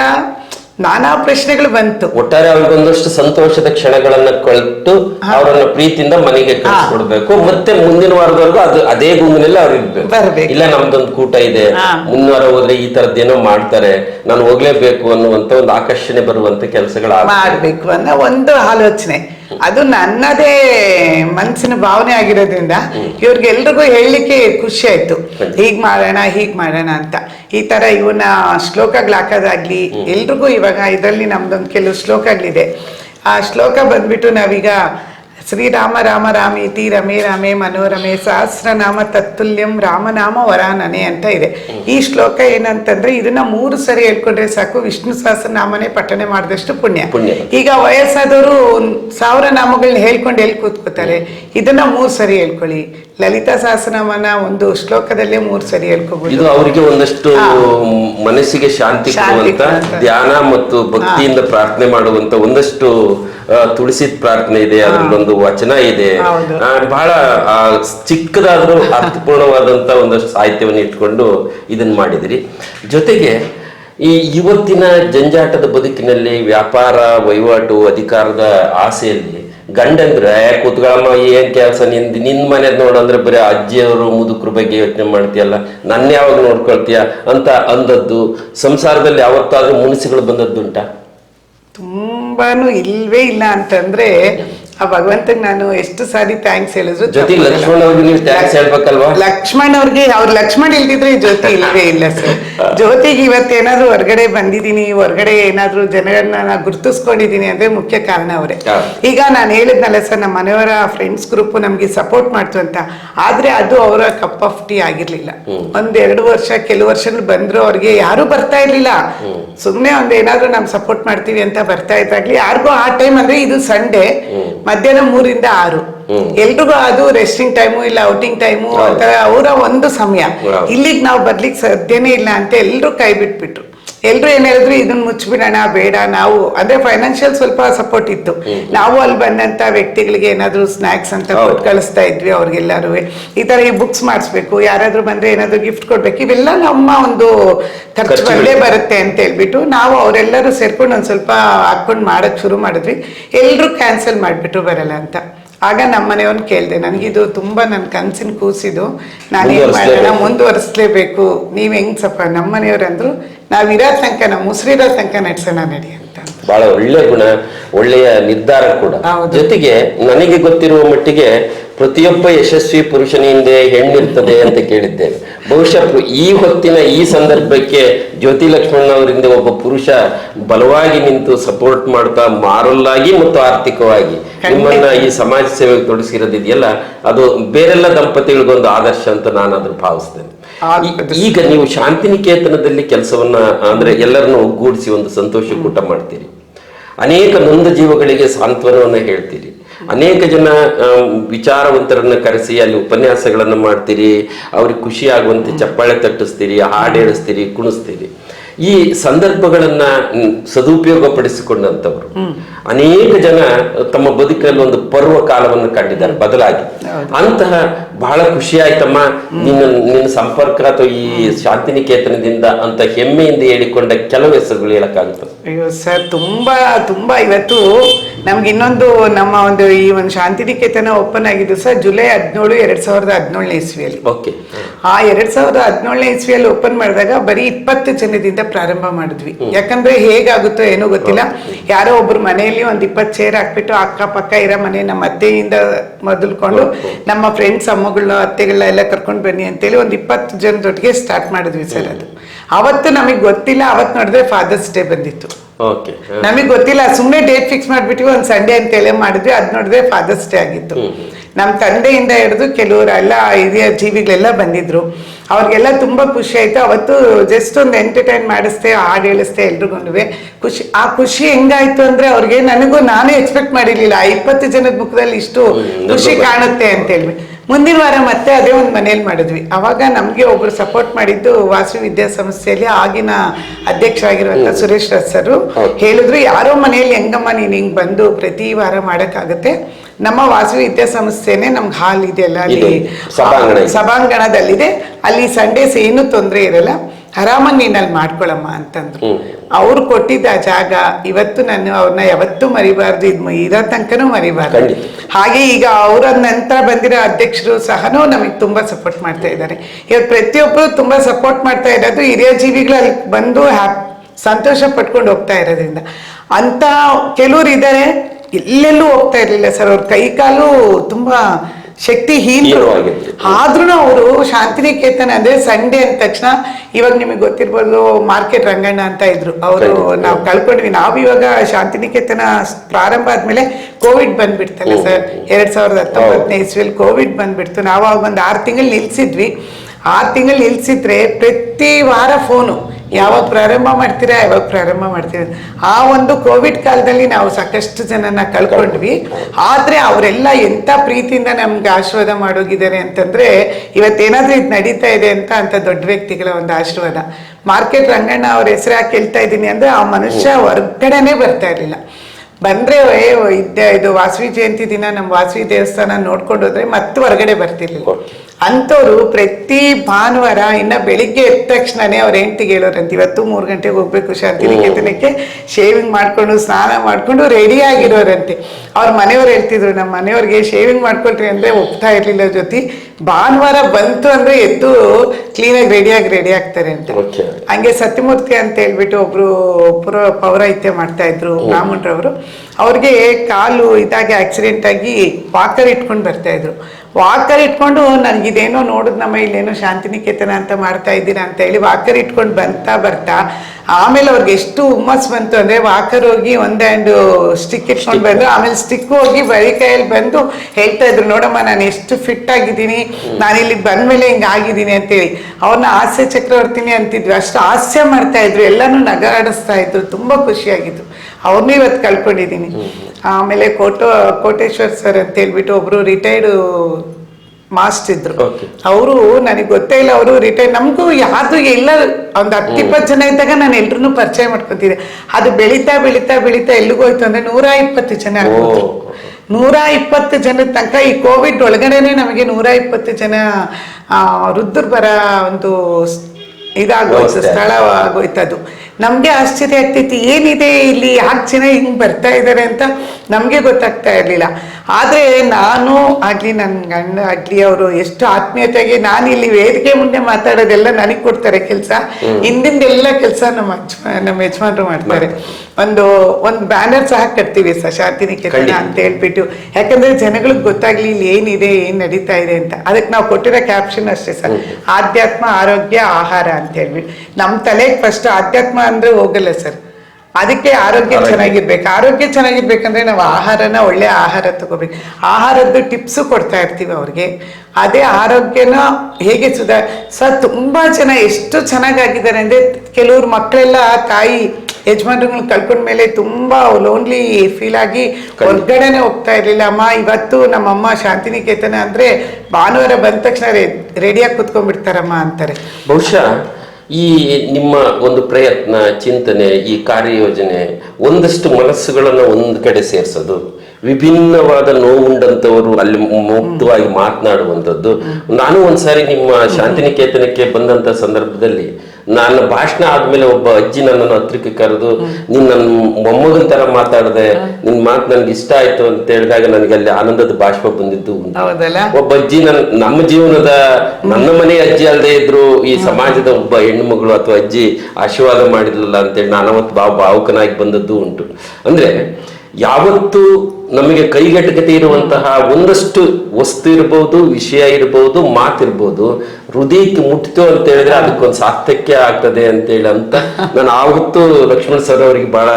ನಾನಾ ಪ್ರಶ್ನೆಗಳು ಬಂತು. ಒಟ್ಟಾರೆ ಅವ್ರಿಗೊಂದಷ್ಟು ಸಂತೋಷದ ಕ್ಷಣಗಳನ್ನ ಕಳೆದು ಅವರನ್ನ ಪ್ರೀತಿಯಿಂದ ಮನೆಗೆ ಕಳಿಸ್ಕೊಡ್ಬೇಕು. ಮತ್ತೆ ಮುಂದಿನ ವಾರದವರೆಗೂ ಅದು ಅದೇ ಗುಂಪಿನಲ್ಲಿ ಅವ್ರು ಇರ್ಬೇಕು. ಇಲ್ಲ ನಮ್ದೊಂದು ಕೂಟ ಇದೆ. ಹಾ. ಮುಂದಿನ ವಾರ ಹೋದ್ರೆ ಈ ತರದ್ದೇನೋ ಮಾಡ್ತಾರೆ. ನಾನು ಹೋಗ್ಲೇಬೇಕು ಅನ್ನುವಂತ ಒಂದು ಆಕರ್ಷಣೆ ಬರುವಂತ ಕೆಲಸಗಳು ಮಾಡಬೇಕು ಅನ್ನೋ ಒಂದು ಆಲೋಚನೆ. ಅದು ನನ್ನದೇ ಮನಸ್ಸಿನ ಭಾವನೆ ಆಗಿರೋದ್ರಿಂದ ಇವ್ರಿಗೆಲ್ರಿಗೂ ಹೇಳಲಿಕ್ಕೆ ಖುಷಿ ಆಯ್ತು. ಹೀಗ್ ಮಾಡೋಣ ಹೀಗ್ ಮಾಡೋಣ ಅಂತ. ಈ ತರ ಇವನ ಶ್ಲೋಕಗಳು ಹಾಕೋದಾಗ್ಲಿ ಎಲ್ರಿಗೂ ಇವಾಗ ಇದರಲ್ಲಿ ನಮ್ದೊಂದು ಕೆಲವು ಶ್ಲೋಕಗಳಿದೆ. ಆ ಶ್ಲೋಕ ಬಂದ್ಬಿಟ್ಟು ನಾವೀಗ ಶ್ರೀರಾಮ ರಾಮ ರಾಮೀತಿ ರಮೇ ರಾಮೇ ಮನೋರಮೆ ಸಹಸ್ರನಾಮ ತತ್ತುಲ್ಯಂ ರಾಮನಾಮ ವರಾನನೆ ಅಂತ ಇದೆ. ಈ ಶ್ಲೋಕ ಏನಂತಂದ್ರೆ ಇದನ್ನ ಮೂರು ಸರಿ ಹೇಳ್ಕೊಂಡ್ರೆ ಸಾಕು. ವಿಷ್ಣು ಸಹಸ್ರನಾಮನೇ ಪಠನೆ ಮಾಡಿದಷ್ಟು ಪುಣ್ಯ. ಈಗ ವಯಸ್ಸಾದವರು ಸಾವಿರ ನಾಮಗಳನ್ನ ಹೇಳ್ಕೊಂಡು ಎಲ್ಲಿ ಕೂತ್ಕೋತಾರೆ? ಇದನ್ನ ಮೂರು ಸರಿ ಹೇಳ್ಕೊಳ್ಳಿ. ಲಲಿತಾ ಸಹಸ್ರನಾಮನ ಒಂದು ಶ್ಲೋಕದಲ್ಲೇ ಮೂರ್ ಸರಿ ಹೇಳ್ಕೋಬಹುದು ಇದು ಅವರಿಗೆ ಒಂದಷ್ಟು ಮನಸ್ಸಿಗೆ ಶಾಂತಿ ಕೊಡುವಂತ. ಧ್ಯಾನ ಮತ್ತು ಭಕ್ತಿಯಿಂದ ಪ್ರಾರ್ಥನೆ ಮಾಡುವಂತ ಒಂದಷ್ಟು ತುಳಸಿ ಪ್ರಾರ್ಥನೆ ಇದೆ ಅದರಲ್ಲೊಂದು ವಚನ ಇದೆ. ಬಹಳ ಚಿಕ್ಕದಾದ್ರೂ ಅರ್ಥಪೂರ್ಣವಾದಂತ ಒಂದಷ್ಟು ಸಾಹಿತ್ಯವನ್ನು ಇಟ್ಕೊಂಡು ಇದನ್ನ ಮಾಡಿದಿರಿ. ಜೊತೆಗೆ ಈ ಇವತ್ತಿನ ಜಂಜಾಟದ ಬದುಕಿನಲ್ಲಿ ವ್ಯಾಪಾರ ವಹಿವಾಟು ಅಧಿಕಾರದ ಆಸೆಯಲ್ಲಿ ಗಂಡಂದ್ರೆ "ಏ, ಕೂತ್ಕೊಳ್ಳಮ್ಮ ಏನ್ ಕೆಲಸ? ನಿಂದ ನಿನ್ ಮನೆ ನೋಡಂದ್ರೆ ಬರೀ ಅಜ್ಜಿಯವರು ಮುದುಕರ ಬಗ್ಗೆ ಯೋಚನೆ ಮಾಡ್ತೀಯಲ್ಲ. ನನ್ನ ಯಾವಾಗ ನೋಡ್ಕೊಳ್ತೀಯ ಅಂತ ಅಂದದ್ದು ಸಂಸಾರದಲ್ಲಿ ಯಾವತ್ತಾದ್ರೂ ಮುನಿಸಿಗಳು ಬಂದದ್ದುಂಟ? ತುಂಬಾನು ಇಲ್ವೇ ಇಲ್ಲ ಅಂತಂದ್ರೆ ಆ ಭಗವಂತಗ್ ನಾನು ಎಷ್ಟು ಸಾರಿ ಥ್ಯಾಂಕ್ಸ್ ಹೇಳಿದ್ರು ಜೊತೆ. ಲಕ್ಷ್ಮಣ್ ಅವ್ರಿಗೆ ನೀವು ಥ್ಯಾಂಕ್ಸ್ ಹೇಳ್ಬೇಕಲ್ವಾ? ಲಕ್ಷ್ಮಣ್ ಅವ್ರಿಗೆ ಅವ್ರ ಲಕ್ಷ್ಮಣ್ ಇಲ್ದಿದ್ರೆ ಈ ಜ್ಯೋತಿ ಇಲ್ಲವೇ ಇಲ್ಲ ಸರ್. ಜ್ಯೋತಿಗೆ ಇವತ್ತೇನಾದ್ರೂ ಹೊರಗಡೆ ಬಂದಿದ್ದೀನಿ ಹೊರಗಡೆ ಏನಾದ್ರೂ ಜನರನ್ನ ನಾನು ಗುರ್ತಿಸ್ಕೊಂಡಿದ್ದೀನಿ ಅಂದ್ರೆ ಮುಖ್ಯ ಕಾರಣ ಅವರೇ. ಈಗ ನಾನು ಹೇಳಿದ್ನಲ್ಲ ಸರ್ ನಮ್ಮ ಮನೆಯವರ ಫ್ರೆಂಡ್ಸ್ ಗ್ರೂಪ್ ನಮ್ಗೆ ಸಪೋರ್ಟ್ ಮಾಡ್ತು ಅಂತ. ಆದ್ರೆ ಅದು ಅವರ ಕಪ್ ಆಫ್ ಟೀ ಆಗಿರ್ಲಿಲ್ಲ. ಒಂದ್ ಎರಡು ವರ್ಷ ಕೆಲವು ವರ್ಷಗಳು ಬಂದ್ರು ಅವ್ರಿಗೆ ಯಾರು ಬರ್ತಾ ಇರ್ಲಿಲ್ಲ. ಸುಮ್ನೆ ಒಂದ್ ಏನಾದ್ರು ನಮ್ ಸಪೋರ್ಟ್ ಮಾಡ್ತೀವಿ ಅಂತ ಬರ್ತಾ ಇದ್ದಾಗ್ಲಿ ಯಾರಿಗೂ ಆ ಟೈಮ್ ಅಂದ್ರೆ ಇದು ಸಂಡೇ ಮಧ್ಯಾಹ್ನ ಮೂರಿಂದ ಆರು. ಎಲ್ರಿಗೂ ಅದು ರೆಸ್ಟಿಂಗ್ ಟೈಮು ಇಲ್ಲ ಔಟಿಂಗ್ ಟೈಮು ಅಂತ ಅವರ ಒಂದು ಸಮಯ. ಇಲ್ಲಿಗೆ ನಾವು ಬರ್ಲಿಕ್ಕೆ ಸಾಧ್ಯನೇ ಇಲ್ಲ ಅಂತ ಎಲ್ಲರೂ ಕೈ ಬಿಟ್ಬಿಟ್ರು. ಎಲ್ರು ಏನ್ ಹೇಳಿದ್ರು ಇದನ್ನ ಮುಚ್ಚಿಬಿಡೋಣ ಬೇಡ ನಾವು ಅಂದ್ರೆ ಫೈನಾನ್ಷಿಯಲ್ ಸ್ವಲ್ಪ ಸಪೋರ್ಟ್ ಇತ್ತು ನಾವು ಅಲ್ಲಿ ಬಂದಂತ ವ್ಯಕ್ತಿಗಳಿಗೆ ಏನಾದ್ರು ಸ್ನಾಕ್ಸ್ ಅಂತ. ಕೊಟ್ಟು ಕಳಿಸ್ತಾ ಇದ್ವಿ ಅವ್ರಿಗೆಲ್ಲರೂ ಈ ತರ ಈ ಬುಕ್ಸ್ ಮಾಡಿಸ್ಬೇಕು ಯಾರಾದ್ರೂ ಬಂದ್ರೆ ಏನಾದ್ರು ಗಿಫ್ಟ್ ಕೊಡ್ಬೇಕು ಇವೆಲ್ಲ ನಮ್ಮ ಒಂದು ಖರ್ಚು. ಬಂದೇ ಬರುತ್ತೆ ಅಂತ ಹೇಳ್ಬಿಟ್ಟು ನಾವು ಅವರೆಲ್ಲರೂ ಸೇರ್ಕೊಂಡು ಒಂದ್ ಸ್ವಲ್ಪ ಹಾಕೊಂಡು ಮಾಡಕ್ ಶುರು ಮಾಡಿದ್ವಿ ಎಲ್ರು ಕ್ಯಾನ್ಸಲ್ ಮಾಡ್ಬಿಟ್ರು ಬರಲ್ಲ ಅಂತ ಆಗ ನಮ್ಮ ಮನೆಯವನ್ ಕೇಳಿದೆ ನನಗಿದು ತುಂಬಾ ನನ್ನ ಕನ್ಸಿನ ಕೂಸಿದು ನಾನೇನ್ ಮಾಡೋಣ ಮುಂದುವರಿಸ್ಲೇಬೇಕು. ನೀವ್ ಹೆಂಗ್ ಸ್ವಲ್ಪ ನಮ್ಮ ಮನೆಯವ್ರು ಅಂದ್ರು ನಾವ್ ಇರೋ ತನಕ ಉಸಿರಿರೋ ತನಕ ನಡ್ಸೋಣ ನಡಿ ಅಂತ ಬಹಳ ಒಳ್ಳೆ ಗುಣ ಒಳ್ಳೆಯ ನಿರ್ಧಾರ ಕೂಡ. ಜೊತೆಗೆ ನನಗೆ ಗೊತ್ತಿರುವ ಮಟ್ಟಿಗೆ ಪ್ರತಿಯೊಬ್ಬ ಯಶಸ್ವಿ ಪುರುಷನ ಹಿಂದೆ ಹೆಣ್ಣಿರ್ತದೆ ಅಂತ ಕೇಳಿದ್ದೇನೆ ಬಹುಶಃ ಈ ಹೊತ್ತಿನ ಈ ಸಂದರ್ಭಕ್ಕೆ ಜ್ಯೋತಿ ಲಕ್ಷ್ಮಣ್ ಅವರಿಂದ ಒಬ್ಬ ಪುರುಷ ಬಲವಾಗಿ ನಿಂತು ಸಪೋರ್ಟ್ ಮಾಡ್ತಾ ಮಾರಲ್ಲಾಗಿ ಮತ್ತು ಆರ್ಥಿಕವಾಗಿ. ನಿಮ್ಮನ್ನ ಈ ಸಮಾಜ ಸೇವೆಗೆ ತೊಡಗಿಸಿರೋದಿದೆಯಲ್ಲ ಅದು ಬೇರೆಲ್ಲ ದಂಪತಿಗಳಿಗೊಂದು ಆದರ್ಶ ಅಂತ ನಾನು ಅದನ್ನು ಭಾವಿಸ್ತೇನೆ. ಈಗ ನೀವು ಶಾಂತಿನಿಕೇತನದಲ್ಲಿ ಕೆಲಸವನ್ನ ಅಂದ್ರೆ ಎಲ್ಲರನ್ನು ಒಗ್ಗೂಡಿಸಿ ಒಂದು ಸಂತೋಷ ಕೂಟ ಮಾಡ್ತೀರಿ. ಅನೇಕ ನೊಂದ ಜೀವಗಳಿಗೆ ಸಾಂತ್ವನವನ್ನ ಹೇಳ್ತೀರಿ. ಅನೇಕ ಜನ ವಿಚಾರವಂತರನ್ನ ಕರೆಸಿ ಅಲ್ಲಿ ಉಪನ್ಯಾಸಗಳನ್ನು ಮಾಡ್ತೀರಿ. ಅವ್ರಿಗೆ ಖುಷಿ ಆಗುವಂತೆ ಚಪ್ಪಾಳೆ ತಟ್ಟಿಸ್ತೀರಿ ಹಾಡು ಹೇಳಿಸ್ತೀರಿ ಕುಣಿಸ್ತೀರಿ. ಈ ಸಂದರ್ಭಗಳನ್ನ ಸದುಪಯೋಗ ಪಡಿಸಿಕೊಂಡಂತವರು ಅನೇಕ ಜನ ತಮ್ಮ ಬದುಕಲ್ಲಿ ಒಂದು ಪರ್ವ ಕಾಲವನ್ನು ಕಂಡಿದ್ದಾರೆ ಬದಲಾಗಿ. ಅಂತಹ ಬಹಳ ಖುಷಿ ಆಯ್ತಮ್ಮ ನಿನ್ನ ನಿನ್ನ ಸಂಪರ್ಕ ಅಥವಾ ಈ ಶಾಂತಿನಿಕೇತನದಿಂದ ಅಂತ ಹೆಮ್ಮೆಯಿಂದ ಹೇಳಿಕೊಂಡ ಕೆಲವು ಹೆಸರುಗಳು ಹೇಳಕ್ಕಾಗುತ್ತೆ ಅಯ್ಯೋ ಸರ್ ತುಂಬಾ ತುಂಬಾ ಇವತ್ತು ನಮ್ಗೆ ಇನ್ನೊಂದು ನಮ್ಮ ಒಂದು ಈ ಒಂದು ಶಾಂತಿನಿಕೇತನ ಓಪನ್ ಆಗಿದ್ದು ಸರ್ ಜುಲೈ ಹದಿನೇಳು ಎರಡ್ ಸಾವಿರದ ಹದಿನೇಳನೇ ಇಸ್ವಿಯಲ್ಲಿ. ಓಕೆ. ಆ ಎರಡ್ ಸಾವಿರದ ಹದಿನೇಳನೇ ಇಸ್ವಿಯಲ್ಲಿ ಓಪನ್ ಮಾಡಿದಾಗ ಬರೀ ಇಪ್ಪತ್ತು ಜನದಿಂದ ಪ್ರಾರಂಭ ಮಾಡಿದ್ವಿ. ಯಾಕಂದ್ರೆ ಹೇಗಾಗುತ್ತೋ ಏನೋ ಗೊತ್ತಿಲ್ಲ. ಯಾರೋ ಒಬ್ರು ಮನೆಯಲ್ಲಿ ಒಂದ್ ಇಪ್ಪತ್ತು ಚೇರ್ ಹಾಕ್ಬಿಟ್ಟು ಅಕ್ಕಪಕ್ಕ ಇರೋ ಮನೆ ನಮ್ಮ ಅತ್ತೆಯಿಂದ ಮೊದಲ್ಕೊಂಡು ನಮ್ಮ ಫ್ರೆಂಡ್ಸ್ ಅಮ್ಮಗಳ ಅತ್ತೆಗಳನ್ನ ಎಲ್ಲ ಕರ್ಕೊಂಡು ಬನ್ನಿ ಅಂತೇಳಿ ಒಂದ್ ಇಪ್ಪತ್ತು ಜನದೊಟ್ಟಿಗೆ ಸ್ಟಾರ್ಟ್ ಮಾಡಿದ್ವಿ ಸರ್ ಅದು. ಅವತ್ತು ನಮಗೆ ಗೊತ್ತಿಲ್ಲ. ಅವತ್ತು ನೋಡಿದ್ರೆ ಫಾದರ್ಸ್ ಡೇ ಬಂದಿತ್ತು. ಓಕೆ ನಮಗೆ ಗೊತ್ತಿಲ್ಲ ಸುಮ್ಮನೆ ಡೇಟ್ ಫಿಕ್ಸ್ ಮಾಡ್ಬಿಟ್ಟು ಒಂದು ಸಂಡೇ ಅಂತೇಳಿ ಮಾಡಿದ್ವಿ ಅದ್ ನೋಡಿದ್ರೆ ಫಾದರ್ಸ್ ಡೇ ಆಗಿತ್ತು. ನಮ್ಮ ತಂದೆಯಿಂದ ಹಿಡಿದು ಕೆಲವರು ಎಲ್ಲ ಹಿರಿಯ ಜೀವಿಗಳೆಲ್ಲ ಬಂದಿದ್ರು. ಅವ್ರಿಗೆಲ್ಲ ತುಂಬಾ ಖುಷಿ ಆಯ್ತು. ಅವತ್ತು ಜಸ್ಟ್ ಒಂದು ಎಂಟರ್ಟೈನ್ ಮಾಡಿಸ್ದೆ ಹಾಡು ಹೇಳಿಸ್ದೆ ಎಲ್ರಿಗೂ ಖುಷಿ ಆ ಖುಷಿ ಹೆಂಗಾಯ್ತು ಅಂದ್ರೆ ಅವ್ರಿಗೆ ನನಗೂ ನಾನು ಎಕ್ಸ್ಪೆಕ್ಟ್ ಮಾಡಿರಲಿಲ್ಲ. ಇಪ್ಪತ್ತು ಜನದ ಮುಖದಲ್ಲಿ ಇಷ್ಟು ಖುಷಿ ಕಾಣುತ್ತೆ ಅಂತ ಹೇಳಿ ಮುಂದಿನ ವಾರ ಮತ್ತೆ ಅದೇ ಒಂದು ಮನೇಲಿ ಮಾಡಿದ್ವಿ. ಅವಾಗ ನಮಗೆ ಒಬ್ಬರು ಸಪೋರ್ಟ್ ಮಾಡಿದ್ದು ವಾಸವಿ ವಿದ್ಯಾಸಂಸ್ಥೆಯಲ್ಲಿ ಆಗಿನ ಅಧ್ಯಕ್ಷರಾಗಿರುವಂತ ಸುರೇಶ್ ರಾಜ್ ಸರ್. ಹೇಳಿದ್ರು ಯಾರೋ ಮನೆಯಲ್ಲಿ ಹೆಂಗಮ್ಮ ನೀನು ಹಿಂಗೆ ಬಂದು ಪ್ರತಿ ವಾರ ಮಾಡಕ್ಕಾಗತ್ತೆ. ನಮ್ಮ ವಾಸವಿ ವಿದ್ಯಾಸಂಸ್ಥೆನೇ ನಮ್ಗೆ ಹಾಲ್ ಇದೆಯಲ್ಲ ಅಲ್ಲಿ. ಸಭಾಂಗಣದಲ್ಲಿದೆ. ಅಲ್ಲಿ ಸಂಡೇಸ್ ಏನೂ ತೊಂದರೆ ಇರಲ್ಲ. ಆರಾಮಾಗಿ ನೀನ್ ಅಲ್ಲಿ ಮಾಡ್ಕೊಳಮ್ಮ ಅಂತಂದ್ರು. ಅವ್ರು ಕೊಟ್ಟಿದ್ದ ಆ ಜಾಗ ಇವತ್ತು ನಾನು ಅವ್ರನ್ನ ಯಾವತ್ತೂ ಮರಿಬಾರ್ದು ಇದ್ ಇರೋ ತನಕನೂ ಮರಿಬಾರ್ದು. ಹಾಗೆ ಈಗ ಅವರ ನಂತರ ಬಂದಿರೋ ಅಧ್ಯಕ್ಷರು ಸಹನೂ ನಮಗೆ ತುಂಬಾ ಸಪೋರ್ಟ್ ಮಾಡ್ತಾ ಇದ್ದಾರೆ. ಇವತ್ತು ಪ್ರತಿಯೊಬ್ಬರು ತುಂಬಾ ಸಪೋರ್ಟ್ ಮಾಡ್ತಾ ಇರೋದು ಹಿರಿಯ ಜೀವಿಗಳು ಅಲ್ಲಿ ಬಂದು ಹ್ಯಾಪ್ ಸಂತೋಷ ಪಟ್ಕೊಂಡು ಹೋಗ್ತಾ ಇರೋದ್ರಿಂದ. ಅಂತ ಕೆಲವ್ರು ಇದ್ದಾರೆ ಎಲ್ಲೆಲ್ಲೂ ಹೋಗ್ತಾ ಇರ್ಲಿಲ್ಲ ಸರ್. ಅವ್ರ ಕೈ ಕಾಲು ತುಂಬಾ ಶಕ್ತಿಹೀನರು. ಆದ್ರೂ ಅವರು ಶಾಂತಿನಿಕೇತನ ಅಂದ್ರೆ ಸಂಡೇ ಅಂದ ತಕ್ಷಣ ಇವಾಗ ನಿಮಗೆ ಗೊತ್ತಿರ್ಬೋದು ಮಾರ್ಕೆಟ್ ರಂಗಣ್ಣ ಅಂತ ಇದ್ರು. ಅವರು ನಾವು ಕಳ್ಕೊಂಡ್ವಿ ನಾವು ಇವಾಗ ಶಾಂತಿನಿಕೇತನ ಪ್ರಾರಂಭ ಆದ್ಮೇಲೆ ಕೋವಿಡ್ ಬಂದ್ಬಿಡ್ತಲ್ಲ ಸರ್. ಎರಡ್ ಸಾವಿರದ ಹತ್ತೊಂಬತ್ತನೇ ಇಸ್ವಿಯಲ್ಲಿ ಕೋವಿಡ್ ಬಂದ್ಬಿಡ್ತು. ನಾವು ಅವಾಗ ಒಂದು ಆರು ತಿಂಗಳು ನಿಲ್ಸಿದ್ವಿ. ಆರು ತಿಂಗಳು ನಿಲ್ಸಿದ್ರೆ ಪ್ರತಿ ವಾರ ಫೋನು ಯಾವಾಗ ಪ್ರಾರಂಭ ಮಾಡ್ತೀರಾ, ಯಾವಾಗ ಪ್ರಾರಂಭ ಮಾಡ್ತೀರಾ. ಆ ಒಂದು ಕೋವಿಡ್ ಕಾಲದಲ್ಲಿ ನಾವು ಸಾಕಷ್ಟು ಜನನ ಕಳ್ಕೊಂಡ್ವಿ. ಆದ್ರೆ ಅವರೆಲ್ಲ ಎಂತ ಪ್ರೀತಿಯಿಂದ ನಮ್ಗೆ ಆಶೀರ್ವಾದ ಮಾಡೋಗಿದ್ದಾರೆ ಅಂತಂದ್ರೆ ಇವತ್ತೇನಾದ್ರೂ ಇದು ನಡೀತಾ ಇದೆ ಅಂತ ಅಂತ ದೊಡ್ಡ ವ್ಯಕ್ತಿಗಳ ಒಂದು ಆಶೀರ್ವಾದ. ಮಾರ್ಕೆಟ್ ರಂಗಣ್ಣ ಅವ್ರ ಹೆಸರು ಯಾಕೆ ಹೇಳ್ತಾ ಇದ್ದೀನಿ ಅಂದ್ರೆ ಆ ಮನುಷ್ಯ ಹೊರ್ಗಡೆನೆ ಬರ್ತಾ ಇರಲಿಲ್ಲ. ಬಂದ್ರೆ ಇದ್ದ, ಇದು ವಾಸವಿ ಜಯಂತಿ ದಿನ ನಮ್ಮ ವಾಸವಿ ದೇವಸ್ಥಾನ ನೋಡ್ಕೊಂಡು ಹೋದ್ರೆ ಮತ್ತೆ ಹೊರಗಡೆ ಬರ್ತಿರ್ಲಿಲ್ಲ. ಅಂಥವ್ರು ಪ್ರತಿ ಭಾನುವಾರ ಇನ್ನ ಬೆಳಿಗ್ಗೆ ಎದ್ದ ತಕ್ಷಣನೇ ಅವ್ರ ಹೆಂಡತಿಗೆ ಹೇಳೋರಂತ ಇವತ್ತು ಮೂರು ಗಂಟೆಗೆ ಹೋಗ್ಬೇಕು ಶಾಂತಿನಿಕೇತನಕ್ಕೆ ಶೇವಿಂಗ್ ಮಾಡ್ಕೊಂಡು ಸ್ನಾನ ಮಾಡ್ಕೊಂಡು ರೆಡಿ ಆಗಿರೋರಂತೆ. ಅವ್ರ ಮನೆಯವ್ರು ಹೇಳ್ತಿದ್ರು ನಮ್ಮ ಮನೆಯವ್ರಿಗೆ ಶೇವಿಂಗ್ ಮಾಡ್ಕೊಳ್ರಿ ಅಂದ್ರೆ ಒಪ್ತಾ ಇರ್ಲಿಲ್ಲ ಜೊತೆ. ಭಾನುವಾರ ಬಂತು ಅಂದ್ರೆ ಎದ್ದು ಕ್ಲೀನಾಗಿ ರೆಡಿಯಾಗಿ ರೆಡಿ ಆಗ್ತಾರೆ ಅಂತ. ಹಂಗೆ ಸತ್ಯಮೂರ್ತಿ ಅಂತ ಹೇಳ್ಬಿಟ್ಟು ಒಬ್ರು ಪುರ ಪೌರಾಹಿತ್ಯ ಮಾಡ್ತಾ ಇದ್ರು ಬ್ರಾಹ್ಮಣರವರು. ಅವ್ರಿಗೆ ಕಾಲು ಇದಾಗಿ ಆಕ್ಸಿಡೆಂಟ್ ಆಗಿ ವಾಕರ್ ಇಟ್ಕೊಂಡು ಬರ್ತಾ ಇದ್ರು. ವಾಕರ್ ಇಟ್ಕೊಂಡು ನನಗಿದೇನೋ ನೋಡಿದ್ ನಮ್ಮ ಇಲ್ಲೇನೋ ಶಾಂತಿನಿಕೇತನ ಅಂತ ಮಾಡ್ತಾ ಇದ್ದೀರಾ ಅಂತ ಹೇಳಿ ವಾಕರ್ ಇಟ್ಕೊಂಡು ಬರ್ತಾ ಬರ್ತಾ ಆಮೇಲೆ ಅವ್ರಿಗೆ ಎಷ್ಟು ಹುಮ್ಮಸ್ ಬಂತು ಅಂದ್ರೆ ವಾಕರ್ ಹೋಗಿ ಒಂದ್ ಹ್ಯಾಂಡ್ ಸ್ಟಿಕ್ ಇಟ್ಕೊಂಡು ಬಂದು ಆಮೇಲೆ ಸ್ಟಿಕ್ ಹೋಗಿ ಬರಿ ಕೈಯಲ್ಲಿ ಬಂದು ಹೇಳ್ತಾ ಇದ್ರು ನೋಡಮ್ಮ ನಾನು ಎಷ್ಟು ಫಿಟ್ ಆಗಿದ್ದೀನಿ ನಾನು ಇಲ್ಲಿ ಬಂದ್ಮೇಲೆ ಹಿಂಗೆ ಆಗಿದ್ದೀನಿ ಅಂತೇಳಿ ಅವ್ರನ್ನ ಹಾಸ್ಯ ಚಕ್ರವರ್ತಿನಿ ಅಂತಿದ್ವಿ ಅಷ್ಟು ಹಾಸ್ಯ ಮಾಡ್ತಾ ಇದ್ರು. ಎಲ್ಲಾನು ನಗಾಡಿಸ್ತಾ ಇದ್ರು. ತುಂಬಾ ಖುಷಿಯಾಗಿತ್ತು. ಅವ್ರನ್ನೂ ಇವತ್ತು ಕಳ್ಕೊಂಡಿದ್ದೀನಿ ಆಮೇಲೆ ಕೋಟೋ ಕೋಟೇಶ್ವರ್ ಸರ್ ಅಂತ ಹೇಳ್ಬಿಟ್ಟು ಒಬ್ರು ರಿಟೈರ್ಡ್ ಮಾಸ್ಟ್ ಇದ್ರು. ಅವರು ನನಗೆ ಗೊತ್ತೇ ಇಲ್ಲ ಅವರು ರಿಟೈರ್ ನಮಗೂ ಯಾರು ಎಲ್ಲ ಒಂದು ಹತ್ತು ಇಪ್ಪತ್ತು ಜನ ಇದ್ದಾಗ ನಾನು ಎಲ್ರು ಪರಿಚಯ ಮಾಡ್ಕೊತಿದ್ದೆ. ಅದು ಬೆಳೀತಾ ಬೆಳೀತಾ ಬೆಳೀತಾ ಎಲ್ಲಿಗೋಯ್ತು ಅಂದ್ರೆ ನೂರ ಇಪ್ಪತ್ತು ಜನ. ನೂರ ಇಪ್ಪತ್ತು ಜನದ ತನಕ ಈ ಕೋವಿಡ್ ಒಳಗಡೆನೆ ನಮಗೆ ನೂರ ಇಪ್ಪತ್ತು ಜನ ಆ, ವೃದ್ಧರು ಬರ ಒಂದು ಇದಾಗೋಯ್ತು ಸ್ಥಳ ಆಗೋಯ್ತು ಆಗೋಯ್ತದು. ನಮ್ಗೆ ಆಶ್ಚರ್ಯ ಆಗ್ತೈತಿ ಏನಿದೆ ಇಲ್ಲಿ ಯಾಕೆ ಜನ ಹಿಂಗ್ ಬರ್ತಾ ಇದ್ದಾರೆ ಅಂತ ನಮ್ಗೆ ಗೊತ್ತಾಗ್ತಾ ಇರ್ಲಿಲ್ಲ. ಆದ್ರೆ ನಾನು ಆಗ್ಲಿ ನನ್ನ ಗಂಡ ಆಗ್ಲಿ ಅವರು ಎಷ್ಟು ಆತ್ಮೀಯತೆಗೆ ನಾನು ಇಲ್ಲಿ ವೇದಿಕೆ ಮುಂದೆ ಮಾತಾಡೋದೆಲ್ಲ ನನಗೆ ಕೊಡ್ತಾರೆ ಕೆಲಸ. ಹಿಂದಿಂದೆಲ್ಲ ಕೆಲಸ ನಮ್ಮ ನಮ್ಮ ಯಜಮಾನರು ಮಾಡ್ತಾರೆ. ಒಂದು ಒಂದು ಬ್ಯಾನರ್ ಸಹ ಕಟ್ತೀವಿ ಸ ಶಾಂತಿನಿಕೇತನ. ಅಂತ ಹೇಳ್ಬಿಟ್ಟು. ಯಾಕಂದ್ರೆ ಜನಗಳಿಗೆ ಗೊತ್ತಾಗ್ಲಿ ಇಲ್ಲಿ ಏನಿದೆ ಏನ್ ನಡೀತಾ ಇದೆ ಅಂತ. ಅದಕ್ಕೆ ನಾವು ಕೊಟ್ಟಿರೋ ಕ್ಯಾಪ್ಷನ್ ಅಷ್ಟೇ ಸರ್. ಆಧ್ಯಾತ್ಮ ಆರೋಗ್ಯ ಆಹಾರ ಅಂತ ಹೇಳ್ಬಿಟ್ಟು. ನಮ್ಮ ತಲೆಗೆ ಫಸ್ಟ್ ಆಧ್ಯಾತ್ಮ ಅಂದ್ರೆ ಹೋಗಲ್ಲ ಸರ್. ಅದಕ್ಕೆ ಆರೋಗ್ಯ. ಚೆನ್ನಾಗಿರ್ಬೇಕು. ಆರೋಗ್ಯ ಚೆನ್ನಾಗಿರ್ಬೇಕಂದ್ರೆ ನಾವು ಆಹಾರನ ಒಳ್ಳೆ ಆಹಾರ ತಗೋಬೇಕು. ಆಹಾರದ್ದು ಟಿಪ್ಸು ಕೊಡ್ತಾ ಇರ್ತೀವಿ ಅವ್ರಿಗೆ. ಅದೇ ಆರೋಗ್ಯನ ಹೇಗೆ ಸುಧಾರ ಸರ್ ತುಂಬಾ ಜನ ಎಷ್ಟು ಚೆನ್ನಾಗಾಗಿದ್ದಾರೆ ಅಂದ್ರೆ ಕೆಲವ್ರು ಮಕ್ಕಳೆಲ್ಲ ತಾಯಿ ಯಜಮಾನ್ರುಗಳು ಕಲ್ಕೊಂಡ ಮೇಲೆ ತುಂಬಾ ಲೋನ್ಲಿ ಫೀಲ್ ಆಗಿ ಹೊರ್ಗಡೆನೆ ಹೋಗ್ತಾ ಇರ್ಲಿಲ್ಲ. ಅಮ್ಮ ಇವತ್ತು ನಮ್ಮಮ್ಮ ಶಾಂತಿನಿಕೇತನ ಅಂದ್ರೆ ಭಾನುವಾರ ಬಂದ ತಕ್ಷಣ ರೆಡಿಯಾಗಿ ಕುತ್ಕೊಂಡ್ಬಿಡ್ತಾರಮ್ಮ ಅಂತಾರೆ. ಬಹುಶಃ ಈ ನಿಮ್ಮ ಒಂದು ಪ್ರಯತ್ನ, ಚಿಂತನೆ, ಈ ಕಾರ್ಯಯೋಜನೆ ಒಂದಷ್ಟು ಮನಸ್ಸುಗಳನ್ನು ಒಂದು ಕಡೆ ಸೇರಿಸೋದು. ವಿಭಿನ್ನವಾದ ನೋವುಂಡಂಥವರು ಅಲ್ಲಿ ಮುಕ್ತವಾಗಿ ಮಾತನಾಡುವಂಥದ್ದು. ನಾನು ಒಂದ್ಸಾರಿ ನಿಮ್ಮ ಶಾಂತಿನಿಕೇತನಕ್ಕೆ ಬಂದಂತ ಸಂದರ್ಭದಲ್ಲಿ ನನ್ನ ಭಾಷಣ ಆದ್ಮೇಲೆ ಒಬ್ಬ ಅಜ್ಜಿ ನನ್ನನ್ನು ಹತ್ರಕ್ಕೆ ಕರೆದು ನೀನ್ ನನ್ನ ಮೊಮ್ಮಗನ ತರ ಮಾತಾಡದೆ ನಿನ್ ಮಾತು ನನ್ಗೆ ಇಷ್ಟ ಆಯ್ತು ಅಂತ ಹೇಳಿದಾಗ ನನಗೆ ಅಲ್ಲಿ ಆನಂದದ ಬಾಷ್ಪ ಬಂದಿದ್ದು ಒಬ್ಬ ಅಜ್ಜಿ ನನ್ ನಮ್ಮ ಜೀವನದ ನನ್ನ ಮನೆ ಅಜ್ಜಿ ಅಲ್ಲದೆ ಇದ್ರು ಈ ಸಮಾಜದ ಒಬ್ಬ ಹೆಣ್ಣು ಮಗಳು ಅಥವಾ ಅಜ್ಜಿ ಆಶೀರ್ವಾದ ಮಾಡಿದ್ಲಲ್ಲ ಅಂತೇಳಿ ನಾನು ಅವತ್ತು ಭಾವ ಭಾವುಕನಾಗಿ ಬಂದದ್ದು ಉಂಟು. ಅಂದ್ರೆ ಯಾವತ್ತು ನಮಗೆ ಕೈಗೆಟಕತೆ ಇರುವಂತಹ ಒಂದಷ್ಟು ವಸ್ತು ಇರಬಹುದು ವಿಷಯ ಇರಬಹುದು ಮಾತಿರ್ಬೋದು ಹೃದಯಕ್ಕೆ ಮುಟ್ಟಿತು ಅಂತ ಹೇಳಿದ್ರೆ ಅದಕ್ಕೊಂದು ಸಾರ್ಥಕ್ಯ ಆಗ್ತದೆ ಅಂತೇಳಿ ಅಂತ ನಾನು ಆವತ್ತು ಲಕ್ಷ್ಮಣ್ ಸರ್ ಅವರಿಗೆ ಬಹಳ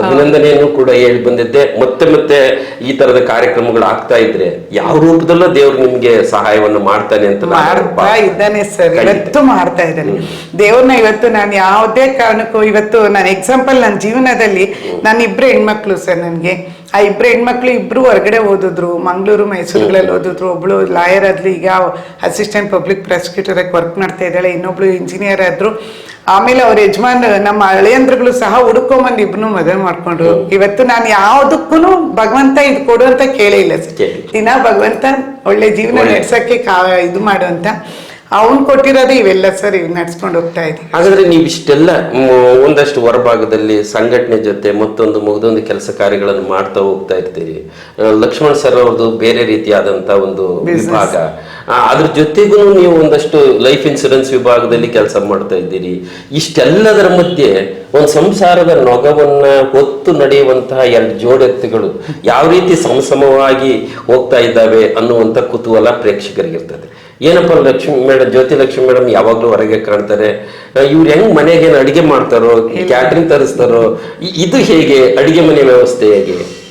ಅಭಿನಂದನೆಯನ್ನು ಕೂಡ ಹೇಳಿ ಬಂದಿದ್ದೆ. ಮತ್ತೆ ಮತ್ತೆ ಈ ತರದ ಕಾರ್ಯಕ್ರಮಗಳು ಆಗ್ತಾ ಇದ್ರೆ ಯಾವ ರೂಪದಲ್ಲೂ ದೇವ್ರು ನಿಮ್ಗೆ ಸಹಾಯವನ್ನು ಮಾಡ್ತಾನೆ ಅಂತ ಮಾಡ್ತಾ ಇದ್ದಾನೆ ಸರ್. ಇವತ್ತು ಮಾಡ್ತಾ ಇದ್ದಾನೆ. ದೇವ್ರನ್ನ ಇವತ್ತು ನಾನು ಯಾವುದೇ ಕಾರಣಕ್ಕೂ ಇವತ್ತು ನಾನು ಎಕ್ಸಾಂಪಲ್ ನನ್ನ ಜೀವನದಲ್ಲಿ ನಾನು ಇಬ್ರು ಹೆಣ್ಮಕ್ಳು ಸರ್ ನನಗೆ. ಆ ಇಬ್ರು ಹೆಣ್ಮಕ್ಳು ಇಬ್ರು ಹೊರಗಡೆ ಓದಿದ್ರು ಮಂಗಳೂರು ಮೈಸೂರುಗಳಲ್ಲಿ ಓದಿದ್ರು ಒಬ್ಳು ಲಾಯರ್ ಆದ್ಲು ಈಗ ಅಸಿಸ್ಟೆಂಟ್ ಪಬ್ಲಿಕ್ ಪ್ರಾಸಿಕ್ಯೂಟರ್ ಆಗಿ ವರ್ಕ್ ಮಾಡ್ತಾ ಇದ್ದಾಳೆ ಇನ್ನೊಬ್ಳು ಇಂಜಿನಿಯರ್ ಆದ್ರು ಆಮೇಲೆ ಅವ್ರ ಯಜಮಾನ್ ನಮ್ಮ ಹಳೆಯಂದ್ರಗಳು ಸಹ ಹುಡುಕೊಂಬಂದು ಇಬ್ರು ಮದುವೆ ಮಾಡ್ಕೊಂಡ್ರು. ಇವತ್ತು ನಾನು ಯಾವುದಕ್ಕೂ ಭಗವಂತ ಇದು ಕೊಡು ಅಂತ ಕೇಳೇ ಇಲ್ಲ ದಿನ ಭಗವಂತ ಒಳ್ಳೆ ಜೀವನ ನಡೆಸಕ್ಕೆ ನಡ್ಸಕ್ಕೆ ಕಾ ಇದು ಮಾಡು ಅಂತ. ಅವನ್ ಕೊಟ್ಟಿರೋದೇ ಇವೆಲ್ಲ ಸರ್ ಇವ್ ನಡ್ಸ್ಕೊಂಡು ಹೋಗ್ತಾ ಇದ್ದೀವಿ ಹಾಗಾದ್ರೆ ನೀವು ಇಷ್ಟೆಲ್ಲ ಒಂದಷ್ಟು ಹೊರಭಾಗದಲ್ಲಿ ಸಂಘಟನೆ ಜೊತೆ ಮತ್ತೊಂದು ಮುಗ್ದೊಂದು ಕೆಲಸ ಕಾರ್ಯಗಳನ್ನು ಮಾಡ್ತಾ ಹೋಗ್ತಾ ಇರ್ತೀರಿ. ಲಕ್ಷ್ಮಣ್ ಸರ್ ಅವ್ರದ್ದು ಬೇರೆ ರೀತಿಯಾದಂತ ಒಂದು. ವಿಭಾಗ. ಅದ್ರ ಜೊತೆಗೂ ನೀವು ಒಂದಷ್ಟು ಲೈಫ್ ಇನ್ಸೂರೆನ್ಸ್ ವಿಭಾಗದಲ್ಲಿ ಕೆಲಸ ಮಾಡ್ತಾ ಇದ್ದೀರಿ. ಇಷ್ಟೆಲ್ಲದರ ಮಧ್ಯೆ ಒಂದು ಸಂಸಾರದ ನೊಗವನ್ನ ಹೊತ್ತು ನಡೆಯುವಂತಹ ಎರಡು ಜೋಡೆತ್ತುಗಳು ಯಾವ ರೀತಿ ಸಮಸಮವಾಗಿ ಹೋಗ್ತಾ ಇದ್ದಾವೆ ಅನ್ನುವಂಥ ಕುತೂಹಲ ಪ್ರೇಕ್ಷಕರಿಗಿರ್ತದೆ. ಏನಪ್ಪ ಲಕ್ಷ್ಮಿ ಮೇಡಮ್ ಜ್ಯೋತಿ ಲಕ್ಷ್ಮಿ ಮೇಡಮ್ ಯಾವಾಗ್ಲೂ ಹೊರಗೆ ಕಾಣ್ತಾರೆ. ಇವ್ರು ಹೆಂಗ್ ಮನೆಗೆ ಏನ್ ಅಡಿಗೆ ಮಾಡ್ತಾರೋ ಕ್ಯಾಟ್ರಿಂಗ್ ತರಿಸ್ತಾರೋ ಇದು ಹೇಗೆ? ಅಡಿಗೆ ಮನೆ ವ್ಯವಸ್ಥೆ ಹೇಗೆ?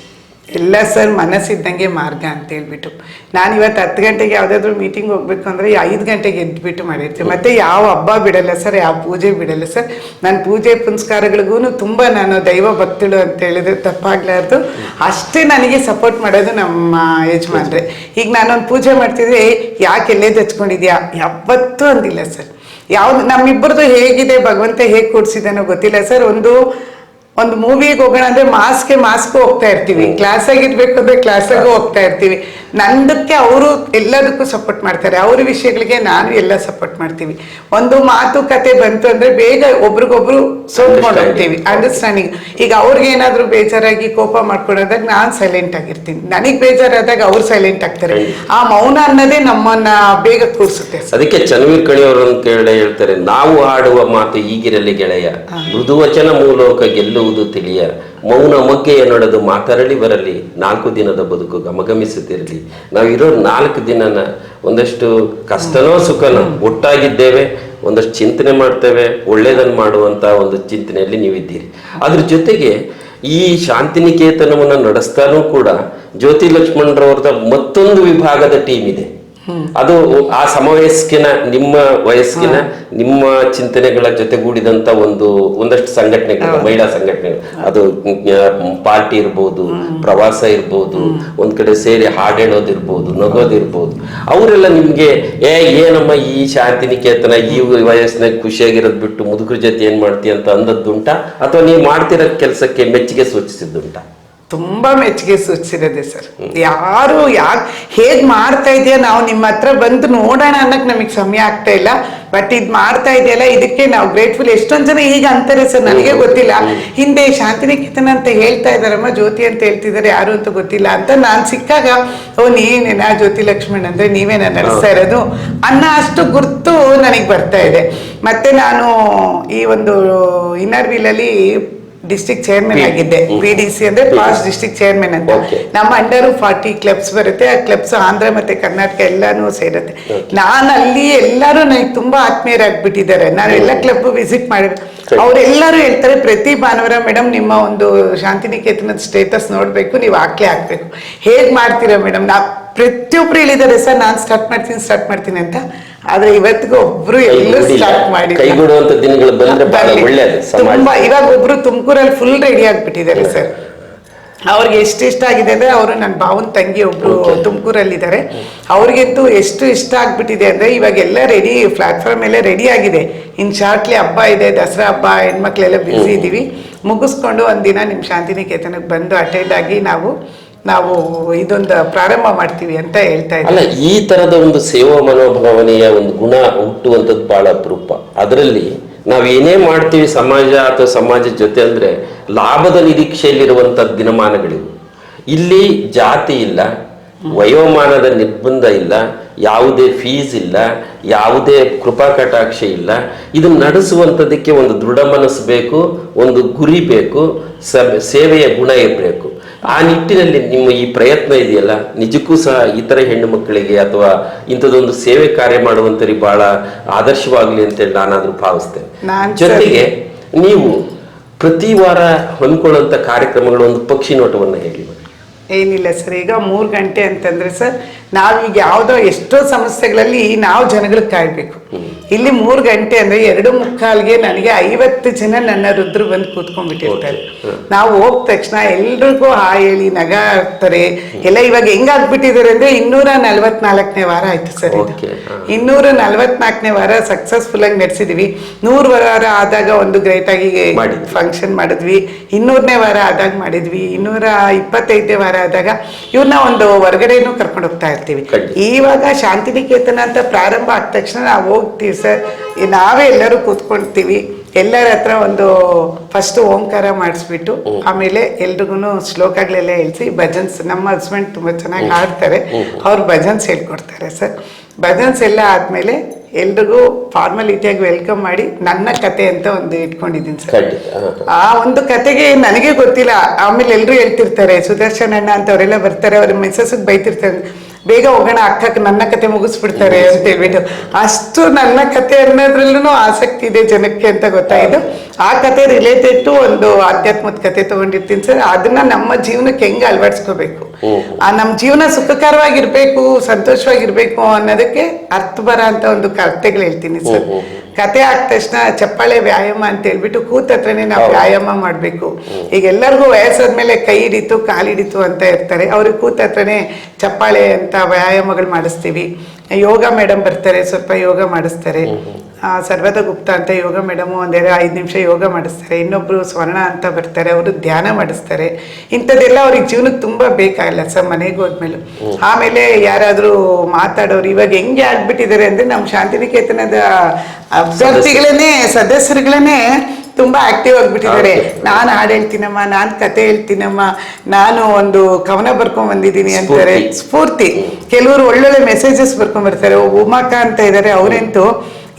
ಎಲ್ಲ ಸರ್, ಮನಸ್ಸಿದ್ದಂಗೆ ಮಾರ್ಗ ಅಂತ ಹೇಳ್ಬಿಟ್ಟು. ನಾನು ಇವತ್ತು ಹತ್ತು ಗಂಟೆಗೆ ಯಾವುದಾದ್ರೂ ಮೀಟಿಂಗ್ ಹೋಗ್ಬೇಕು ಅಂದ್ರೆ ಐದು ಗಂಟೆಗೆ ಎದ್ಬಿಟ್ಟು ಮಾಡಿರ್ತೀನಿ ಮತ್ತೆ ಯಾವ ಹಬ್ಬ ಬಿಡಲ್ಲ ಸರ್, ಯಾವ ಪೂಜೆ ಬಿಡಲ್ಲ ಸರ್. ನಾನು ಪೂಜೆ ಪುನಸ್ಕಾರಗಳಿಗೂ ತುಂಬ ನಾನು ದೈವ ಭಕ್ತಳು ಅಂತ ಹೇಳಿದ್ರೆ ತಪ್ಪಾಗ್ಲಾರ್ದು. ಅಷ್ಟೇ ನನಗೆ ಸಪೋರ್ಟ್ ಮಾಡೋದು ನಮ್ಮ ಯಜಮಾನ್ರೆ. ಈಗ ನಾನೊಂದು ಪೂಜೆ ಮಾಡ್ತಿದ್ರೆ ಯಾಕೆ ಎಲ್ಲೇ ಹಚ್ಕೊಂಡಿದ್ಯಾ? ಯಾವತ್ತೂ ಅಂದಿಲ್ಲ ಸರ್. ಯಾವ್ದು ನಮ್ಮಿಬ್ಬರದು ಹೇಗಿದೆ, ಭಗವಂತ ಹೇಗೆ ಕೊಡ್ಸಿದಾನೋ ಗೊತ್ತಿಲ್ಲ ಸರ್. ಒಂದು ಒಂದು ಮೂವಿಗೆ ಹೋಗೋಣ ಅಂದ್ರೆ ಮಾಸ್ಗೆ ಮಾಸ್ಕ್ ಹೋಗ್ತಾ ಇರ್ತೀವಿ. ಕ್ಲಾಸ್ ಆಗಿರ್ಬೇಕು ಅಂದ್ರೆ ಕ್ಲಾಸಾಗೂ ಹೋಗ್ತಾ ಇರ್ತೀವಿ. ನಂದಕ್ಕೆ ಅವರು ಎಲ್ಲದಕ್ಕೂ ಸಪೋರ್ಟ್ ಮಾಡ್ತಾರೆ. ಅವ್ರ ವಿಷಯಗಳಿಗೆ ನಾನು ಎಲ್ಲ ಸಪೋರ್ಟ್ ಮಾಡ್ತೀವಿ. ಒಂದು ಮಾತುಕತೆ ಬಂತು ಅಂದ್ರೆ ಬೇಗ ಒಬ್ರಿಗೊಬ್ರು ಸೋಲ್ಕೊಂಡು ಹೋಗ್ತೀವಿ ಅಂಡರ್ಸ್ಟ್ಯಾಂಡಿಂಗ್ ಈಗ ಅವ್ರಿಗೆ ಏನಾದ್ರು ಬೇಜಾರಾಗಿ ಕೋಪ ಮಾಡ್ಕೊಳ್ಳೋದಾಗ ನಾನು ಸೈಲೆಂಟ್ ಆಗಿರ್ತೀನಿ. ನನಗೆ ಬೇಜಾರಾದಾಗ ಅವ್ರು ಸೈಲೆಂಟ್ ಆಗ್ತಾರೆ. ಆ ಮೌನ ಅನ್ನೋದೇ ನಮ್ಮನ್ನ ಬೇಗ ಕೂರಿಸುತ್ತೆ. ಅದಕ್ಕೆ ಚನ್ವೀರ್ ಕಳಿ ಅವರು ಹೇಳ್ತಾರೆ ನಾವು ಆಡುವ ಮಾತು ಈಗಿರಲಿ ಗೆಳೆಯ. ಮೃದುವಚನ ಮೂಲಕ ಗೆಲ್ಲುವುದು ತಿಳಿಯ. ಮೌನ ಮಗ್ಗೆಯ ನಡೆದು ಮಾತರಳಿ ಬರಲಿ. ನಾಲ್ಕು ದಿನದ ಬದುಕು ಗಮಗಮಿಸುತ್ತಿರಲಿ ನಾವಿರೋ ನಾಲ್ಕು ದಿನನ ಒಂದಷ್ಟು ಕಷ್ಟನೋ ಸುಖನೋ ಒಟ್ಟಾಗಿದ್ದೇವೆ. ಒಂದಷ್ಟು ಚಿಂತನೆ ಮಾಡ್ತೇವೆ. ಒಳ್ಳೇದನ್ನು ಮಾಡುವಂತ ಒಂದು ಚಿಂತನೆಯಲ್ಲಿ ನೀವಿದ್ದೀರಿ. ಅದ್ರ ಜೊತೆಗೆ ಈ ಶಾಂತಿನಿಕೇತನವನ್ನು ನಡೆಸ್ತಾನೂ ಕೂಡ ಜ್ಯೋತಿ ಲಕ್ಷ್ಮಣರವ್ರದ ಮತ್ತೊಂದು ವಿಭಾಗದ ಟೀಮ್ ಇದೆ. ಅದು ಆ ಸಮವಯಸ್ಕಿನ ನಿಮ್ಮ ವಯಸ್ಕಿನ ನಿಮ್ಮ ಚಿಂತನೆಗಳ ಜೊತೆಗೂಡಿದಂತ ಒಂದು ಒಂದಷ್ಟು ಸಂಘಟನೆಗಳು ಮಹಿಳಾ ಸಂಘಟನೆಗಳು. ಅದು ಪಾರ್ಟಿ ಇರ್ಬೋದು ಪ್ರವಾಸ ಇರ್ಬೋದು ಒಂದ್ ಕಡೆ ಸೇರಿ ಹಾಡೇಳೋದಿರ್ಬೋದು ಹೇಳೋದಿರ್ಬೋದು ನಗೋದಿರ್ಬೋದು. ಅವರೆಲ್ಲ ನಿಮ್ಗೆ ಏ ಏನಮ್ಮ ಈ ಶಾಂತಿ ನಿಕೇತನ ಈ ವಯಸ್ಸಿನಾಗ ಖುಷಿಯಾಗಿರೋದ್ ಬಿಟ್ಟು ಮುದುಕರ ಜೊತೆ ಏನ್ ಮಾಡ್ತೀಯ? ಅಂತ ಅಂದದ್ದುಂಟಾ? ಅಥವಾ ನೀವು ಮಾಡ್ತಿರೋ ಕೆಲಸಕ್ಕೆ ಮೆಚ್ಚುಗೆ ಸೂಚಿಸಿದ್ದುಂಟಾ? ತುಂಬಾ ಮೆಚ್ಚುಗೆ ಸೂಚಿಸಿರೋದೆ ಸರ್. ಯಾರು ಯಾಕ್ ಹೇಗ್ ಮಾಡ್ತಾ ಇದೆಯಾ ನಾವು ನಿಮ್ಮ ಹತ್ರ ಬಂದು ನೋಡೋಣ ಅನ್ನಕ್ ನಮಗೆ ಸಮಯ ಆಗ್ತಾ ಇಲ್ಲ. ಬಟ್ ಇದ್ ಮಾಡ್ತಾ ಇದೆಯಲ್ಲ ಇದಕ್ಕೆ ನಾವು ಗ್ರೇಟ್ಫುಲ್ ಎಷ್ಟೊಂದ್ ಜನ ಈಗ ಅಂತಾರೆ ಸರ್ ನನಗೆ ಗೊತ್ತಿಲ್ಲ. ಹಿಂದೆ ಶಾಂತಿನಿಕೇತನ ಅಂತ ಹೇಳ್ತಾ ಇದಾರಮ್ಮ ಜ್ಯೋತಿ ಅಂತ ಹೇಳ್ತಿದಾರೆ ಯಾರು ಅಂತ ಗೊತ್ತಿಲ್ಲ ಅಂತ ನಾನ್ ಸಿಕ್ಕಾಗ ಓ ನೀನೇನಾ ಜ್ಯೋತಿ ಲಕ್ಷ್ಮಣ್ ಅಂದ್ರೆ ನೀವೇನ ನಡೆಸ್ತಾ ಇರೋದು? ಅನ್ನೋ ಅಷ್ಟು ಗುರ್ತು ನನಗೆ ಬರ್ತಾ ಇದೆ. ಮತ್ತೆ ನಾನು ಈ ಒಂದು ಇನ್ನರ್ ವೀಲಲ್ಲಿ ಡಿಸ್ಟ್ರಿಕ್ಟ್ ಚೇರ್ಮನ್ ಆಗಿದ್ದೆ. ಪಿ ಡಿ ಸಿ ಅಂದ್ರೆ ಪಾಸ್ಟ್ ಡಿಸ್ಟ್ರಿಕ್ಟ್ ಚೇರ್ಮನ್ ಅಂತ. ನಮ್ಮ ಅಂಡರ್ ಫಾರ್ಟಿ ಕ್ಲಬ್ಸ್ ಬರುತ್ತೆ. ಆ ಕ್ಲಬ್ಸ್ ಆಂಧ್ರ ಮತ್ತೆ ಕರ್ನಾಟಕ ಎಲ್ಲಾನು ಸೇರುತ್ತೆ. ನಾನು ಅಲ್ಲಿ ಎಲ್ಲರೂ ನನಗೆ ತುಂಬಾ ಆತ್ಮೀಯರಾಗ್ಬಿಟ್ಟಿದ್ದಾರೆ. ನಾನು ಎಲ್ಲ ಕ್ಲಬ್ ವಿಸಿಟ್ ಮಾಡಿದ್ರೆ. ಅವರೆಲ್ಲರೂ ಹೇಳ್ತಾರೆ ಪ್ರತಿ ಭಾನುವಾರ ಮೇಡಮ್ ನಿಮ್ಮ ಒಂದು ಶಾಂತಿನಿಕೇತನದ ಸ್ಟೇಟಸ್ ನೋಡ್ಬೇಕು ನೀವು ಹಾಕ್ಲೇ ಹಾಕ್ಬೇಕು ಹೇಗ್ ಮಾಡ್ತೀರಾ ಮೇಡಮ್ ನಾ ಪ್ರತಿಯೊಬ್ರು ಹೇಳಿದ್ದಾರೆ ಸರ್ ನಾನು ಸ್ಟಾರ್ಟ್ ಮಾಡ್ತೀನಿ ಸ್ಟಾರ್ಟ್ ಮಾಡ್ತೀನಿ ಅಂತ. ಆದ್ರೆ ಇವತ್ತಿಗೂ ಒಬ್ರು ಎಲ್ಲೂ ಸ್ಟಾರ್ಟ್ ಮಾಡಿ ಕೈಗೂಡುವಂತ ದಿನಗಳು ಬಂದ್ರೆ ಬಹಳ. ಒಳ್ಳೇದು ತುಂಬಾ ಇವಾಗ ಒಬ್ರು ತುಮಕೂರಲ್ಲಿ ಫುಲ್ ರೆಡಿ ಆಗ್ಬಿಟ್ಟಿದ್ದಾರೆ ಸರ್ ಅವ್ರಿಗೆ ಎಷ್ಟು ಇಷ್ಟ ಆಗಿದೆ ಅಂದ್ರೆ ಅವರು ನನ್ನ ಭಾವನ ತಂಗಿ ಒಬ್ರು. ತುಮಕೂರಲ್ಲಿ ಇದ್ದಾರೆ ಅವ್ರಿಗಂತೂ ಎಷ್ಟು ಇಷ್ಟ ಆಗ್ಬಿಟ್ಟಿದೆ ಅಂದ್ರೆ ಇವಾಗ ಎಲ್ಲ ರೆಡಿ ಪ್ಲಾಟ್ಫಾರ್ಮ್ ಎಲ್ಲ ರೆಡಿ ಆಗಿದೆ. ಇನ್ ಶಾರ್ಟ್ಲಿ ಹಬ್ಬ ಇದೆ ದಸರಾ ಹಬ್ಬ ಹೆಣ್ಮಕ್ಳೆಲ್ಲ ಬಿಸಿ ಇದೀವಿ. ಮುಗಿಸ್ಕೊಂಡು ಒಂದಿನ ನಿಮ್ ಶಾಂತಿನಿಕೇತನಕ್ಕೆ ಬಂದು ಅಟೆಂಡ್ ಆಗಿ ನಾವು ನಾವು ಇದೊಂದು ಪ್ರಾರಂಭ ಮಾಡ್ತೀವಿ ಅಂತ ಹೇಳ್ತಾ ಅಲ್ಲ, ಈ ತರದ ಒಂದು ಸೇವಾ ಮನೋಭಾವನೆಯ ಒಂದು ಗುಣ ಹುಟ್ಟುವಂಥದ್ದು ಬಹಳ ಅಪರೂಪ. ಅದರಲ್ಲಿ ನಾವು ಏನೇ ಮಾಡ್ತೀವಿ ಸಮಾಜ ಅಥವಾ ಸಮಾಜದ ಜೊತೆ ಅಂದ್ರೆ ಲಾಭದ ನಿರೀಕ್ಷೆಯಲ್ಲಿರುವಂತ ದಿನಮಾನಗಳಿವು. ಇಲ್ಲಿ ಜಾತಿ ಇಲ್ಲ, ವಯೋಮಾನದ ನಿರ್ಬಂಧ ಇಲ್ಲ, ಯಾವುದೇ ಫೀಸ್ ಇಲ್ಲ, ಯಾವುದೇ ಕೃಪಾ ಕಟಾಕ್ಷ ಇಲ್ಲ. ಇದು ನಡೆಸುವಂಥದ್ದಕ್ಕೆ ಒಂದು ದೃಢ ಮನಸ್ಸು ಬೇಕು, ಒಂದು ಗುರಿ ಬೇಕು ಸೇವೆಯ ಗುಣ ಇರಬೇಕು. ಆ ನಿಟ್ಟಿನಲ್ಲಿ ನಿಮ್ಮ ಈ ಪ್ರಯತ್ನ ಇದೆಯಲ್ಲ? ನಿಜಕ್ಕೂ ಸಹ ಇತರ ಹೆಣ್ಣು ಮಕ್ಕಳಿಗೆ ಅಥವಾ ಇಂಥದೊಂದು ಸೇವೆ ಕಾರ್ಯ ಮಾಡುವಂತರಿ ಬಹಳ ಆದರ್ಶವಾಗಲಿ ಅಂತೇಳಿ ನಾನಾದ್ರೂ ಭಾವಿಸ್ತೇನೆ. ಜೊತೆಗೆ ನೀವು ಪ್ರತಿ ವಾರ ಹೊಂದ್ಕೊಳ್ಳುವಂತ ಕಾರ್ಯಕ್ರಮಗಳು ಒಂದು ಪಕ್ಷಿ ನೋಟವನ್ನು ಹೇಳಿ. ಏನಿಲ್ಲ ಸರ್ ಈಗ ಮೂರು ಗಂಟೆ ಅಂತಂದ್ರೆ ಸರ್ ನಾವೀಗ ಯಾವುದೋ ಎಷ್ಟೋ ಸಮಸ್ಯೆಗಳಲ್ಲಿ ನಾವು ಜನಗಳಿಗೆ ಕಾಯ್ಬೇಕು. ಇಲ್ಲಿ ಮೂರು ಗಂಟೆ ಅಂದ್ರೆ ಎರಡು ಮುಕ್ಕಾಲ್ಗೆ ನನಗೆ ಐವತ್ತು ಜನ ನನ್ನ ರುದ್ರು ಬಂದು ಕೂತ್ಕೊಂಡ್ಬಿಟ್ಟಿರ್ತಾರೆ. ನಾವು ಹೋದ ತಕ್ಷಣ ಎಲ್ರಿಗೂ ಹಾ ಹೇಳಿ ನಗ ಆಗ್ತಾರೆ. ಎಲ್ಲ ಇವಾಗ ಹೆಂಗಾಗ್ಬಿಟ್ಟಿದ್ದಾರೆ ಅಂದ್ರೆ ಇನ್ನೂರ ನಲ್ವತ್ನಾಲ್ಕನೇ ವಾರ ಆಯ್ತು ಸರ್ ಇದು. ಇನ್ನೂರ ನಲ್ವತ್ನಾಲ್ಕನೇ ವಾರ ಸಕ್ಸಸ್ಫುಲ್ ಆಗಿ ನಡೆಸಿದ್ವಿ. ನೂರು ವಾರ ಆದಾಗ ಒಂದು ಗ್ರೇಟ್ ಆಗಿ. ಫಂಕ್ಷನ್ ಮಾಡಿದ್ವಿ. ಇನ್ನೂರನೇ ವಾರ ಆದಾಗ ಮಾಡಿದ್ವಿ. ಇನ್ನೂರ ಇಪ್ಪತ್ತೈದನೇ ವಾರ ಆದಾಗ ಇವ್ರನ್ನ ಒಂದು ಹೊರಗಡೆನೂ ಕರ್ಕೊಂಡು ಹೋಗ್ತಾ ಇರ್ತೀವಿ ಖಂಡಿತ. ಇವಾಗ ಶಾಂತಿನಿಕೇತನ ಅಂತ ಪ್ರಾರಂಭ ಆದ ತಕ್ಷಣ ನಾವು ಹೋಗ್ತೀವಿ ಸರ್. ನಾವೇ ಎಲ್ಲರೂ ಕೂತ್ಕೊಳ್ತೀವಿ. ಎಲ್ಲರ ಹತ್ರ ಒಂದು ಫಸ್ಟ್ ಓಂಕಾರ ಮಾಡಿಸ್ಬಿಟ್ಟು ಆಮೇಲೆ ಎಲ್ರಿಗೂ ಶ್ಲೋಕಗಳೆಲ್ಲ ಹೇಳ್ಸಿ ಭಜನ್ಸ್ ನಮ್ಮ ಹಸ್ಬೆಂಡ್ ತುಂಬಾ ಚೆನ್ನಾಗಿ ಹಾಡ್ತಾರೆ. ಅವ್ರು ಭಜನ್ಸ್ ಹೇಳ್ಕೊಡ್ತಾರೆ ಸರ್. ಭಜನ್ಸ್ ಎಲ್ಲ ಆದ್ಮೇಲೆ ಎಲ್ರಿಗೂ ಫಾರ್ಮಾಲಿಟಿಯಾಗಿ ವೆಲ್ಕಮ್ ಮಾಡಿ ನನ್ನ ಕತೆ ಅಂತ ಒಂದು ಇಟ್ಕೊಂಡಿದ್ದೀನಿ ಸರ್. ಆ ಒಂದು ಕತೆಗೆ ನನಗೆ ಗೊತ್ತಿಲ್ಲ. ಆಮೇಲೆ ಎಲ್ಲರೂ ಹೇಳ್ತಿರ್ತಾರೆ ಸುದರ್ಶನ್ ಅಣ್ಣ ಅಂತ ಅವರೆಲ್ಲ ಬರ್ತಾರೆ ಅವ್ರ ಮೆಸಸ್ಗೆ ಬೈತಿರ್ತಾರೆ. ಬೇಗ ಹೋಗೋಣ ಅಕ್ಕಕ್ಕೆ ನನ್ನ ಕತೆ ಮುಗಿಸ್ಬಿಡ್ತಾರೆ ಅಂತ ಹೇಳ್ಬಿಟ್ಟು. ಅಷ್ಟು ನನ್ನ ಕತೆ ಅನ್ನೋದ್ರಲ್ಲೂ ಆಸಕ್ತಿ ಇದೆ ಜನಕ್ಕೆ ಅಂತ ಗೊತ್ತಾಯಿತು. ಆ ಕತೆ ರಿಲೇಟೆಡ್ ಟು ಒಂದು ಆಧ್ಯಾತ್ಮದ ಕತೆ ತಗೊಂಡಿರ್ತೀನಿ ಸರ್. ಅದನ್ನ ನಮ್ಮ ಜೀವನಕ್ಕೆ ಹೆಂಗ್ ಅಳವಡಿಸ್ಕೋಬೇಕು? ಆ ನಮ್ಮ ಜೀವನ ಸುಖಕರವಾಗಿರ್ಬೇಕು ಸಂತೋಷವಾಗಿರ್ಬೇಕು ಅನ್ನೋದಕ್ಕೆ ಅರ್ಥ ಬರ ಅಂತ ಒಂದು ಕತೆಗಳು ಹೇಳ್ತೀನಿ ಸರ್. ಕತೆ ಆದ ತಕ್ಷಣ ಚಪ್ಪಾಳೆ ವ್ಯಾಯಾಮ ಅಂತ ಹೇಳ್ಬಿಟ್ಟು ಕೂತ ಹತ್ರನೇ ನಾವು ವ್ಯಾಯಾಮ ಮಾಡಬೇಕು. ಈಗ ಎಲ್ಲರಿಗೂ ವಯಸ್ಸಾದ ಮೇಲೆ ಕೈ ಹಿಡಿತು ಕಾಲಿಡಿತು ಅಂತ ಇರ್ತಾರೆ. ಅವ್ರಿಗೆ ಕೂತ ಹತ್ರನೇ ಚಪ್ಪಾಳೆ ಅಂತ ವ್ಯಾಯಾಮಗಳು ಮಾಡಿಸ್ತೀವಿ. ಯೋಗ ಮೇಡಮ್ ಬರ್ತಾರೆ ಸ್ವಲ್ಪ ಯೋಗ ಮಾಡಿಸ್ತಾರೆ. ಸರ್ವದ ಗುಪ್ತ ಅಂತ ಯೋಗ ಮೇಡಮು ಒಂದೆರಡು ಐದು ನಿಮಿಷ ಯೋಗ ಮಾಡಿಸ್ತಾರೆ. ಇನ್ನೊಬ್ರು ಸ್ವರ್ಣ ಅಂತ ಬರ್ತಾರೆ ಅವರು ಧ್ಯಾನ ಮಾಡಿಸ್ತಾರೆ. ಇಂಥದ್ದೆಲ್ಲ ಅವ್ರಿಗೆ ಜೀವನಕ್ಕೆ ತುಂಬಾ ಬೇಕಾಗಿಲ್ಲ ಸರ್ ಮನೆಗೆ ಹೋದ್ಮೇಲೆ. ಆಮೇಲೆ ಯಾರಾದರೂ ಮಾತಾಡೋರು ಇವಾಗ ಹೆಂಗೆ ಆಗ್ಬಿಟ್ಟಿದ್ದಾರೆ ಅಂದ್ರೆ ನಮ್ಮ ಶಾಂತಿನಿಕೇತನದ ಅಭ್ಯರ್ಥಿಗಳನ್ನೇ ಸದಸ್ಯರುಗಳನ್ನೇ ತುಂಬಾ ಆಕ್ಟಿವ್ ಆಗಿಬಿಟ್ಟಿದ್ದಾರೆ. ನಾನು ಹಾಡು ಹೇಳ್ತೀನಮ್ಮ ನಾನು ಕತೆ ಹೇಳ್ತೀನಮ್ಮ ನಾನು ಒಂದು ಕವನ ಬರ್ಕೊಂಡ್ ಬಂದಿದ್ದೀನಿ ಅಂತಾರೆ. ಸ್ಫೂರ್ತಿ. ಕೆಲವರು ಒಳ್ಳೊಳ್ಳೆ ಮೆಸೇಜಸ್ ಬರ್ಕೊಂಡ್ ಬರ್ತಾರೆ. ಉಮಾಕ ಅಂತ ಇದ್ದಾರೆ ಅವರಂತೂ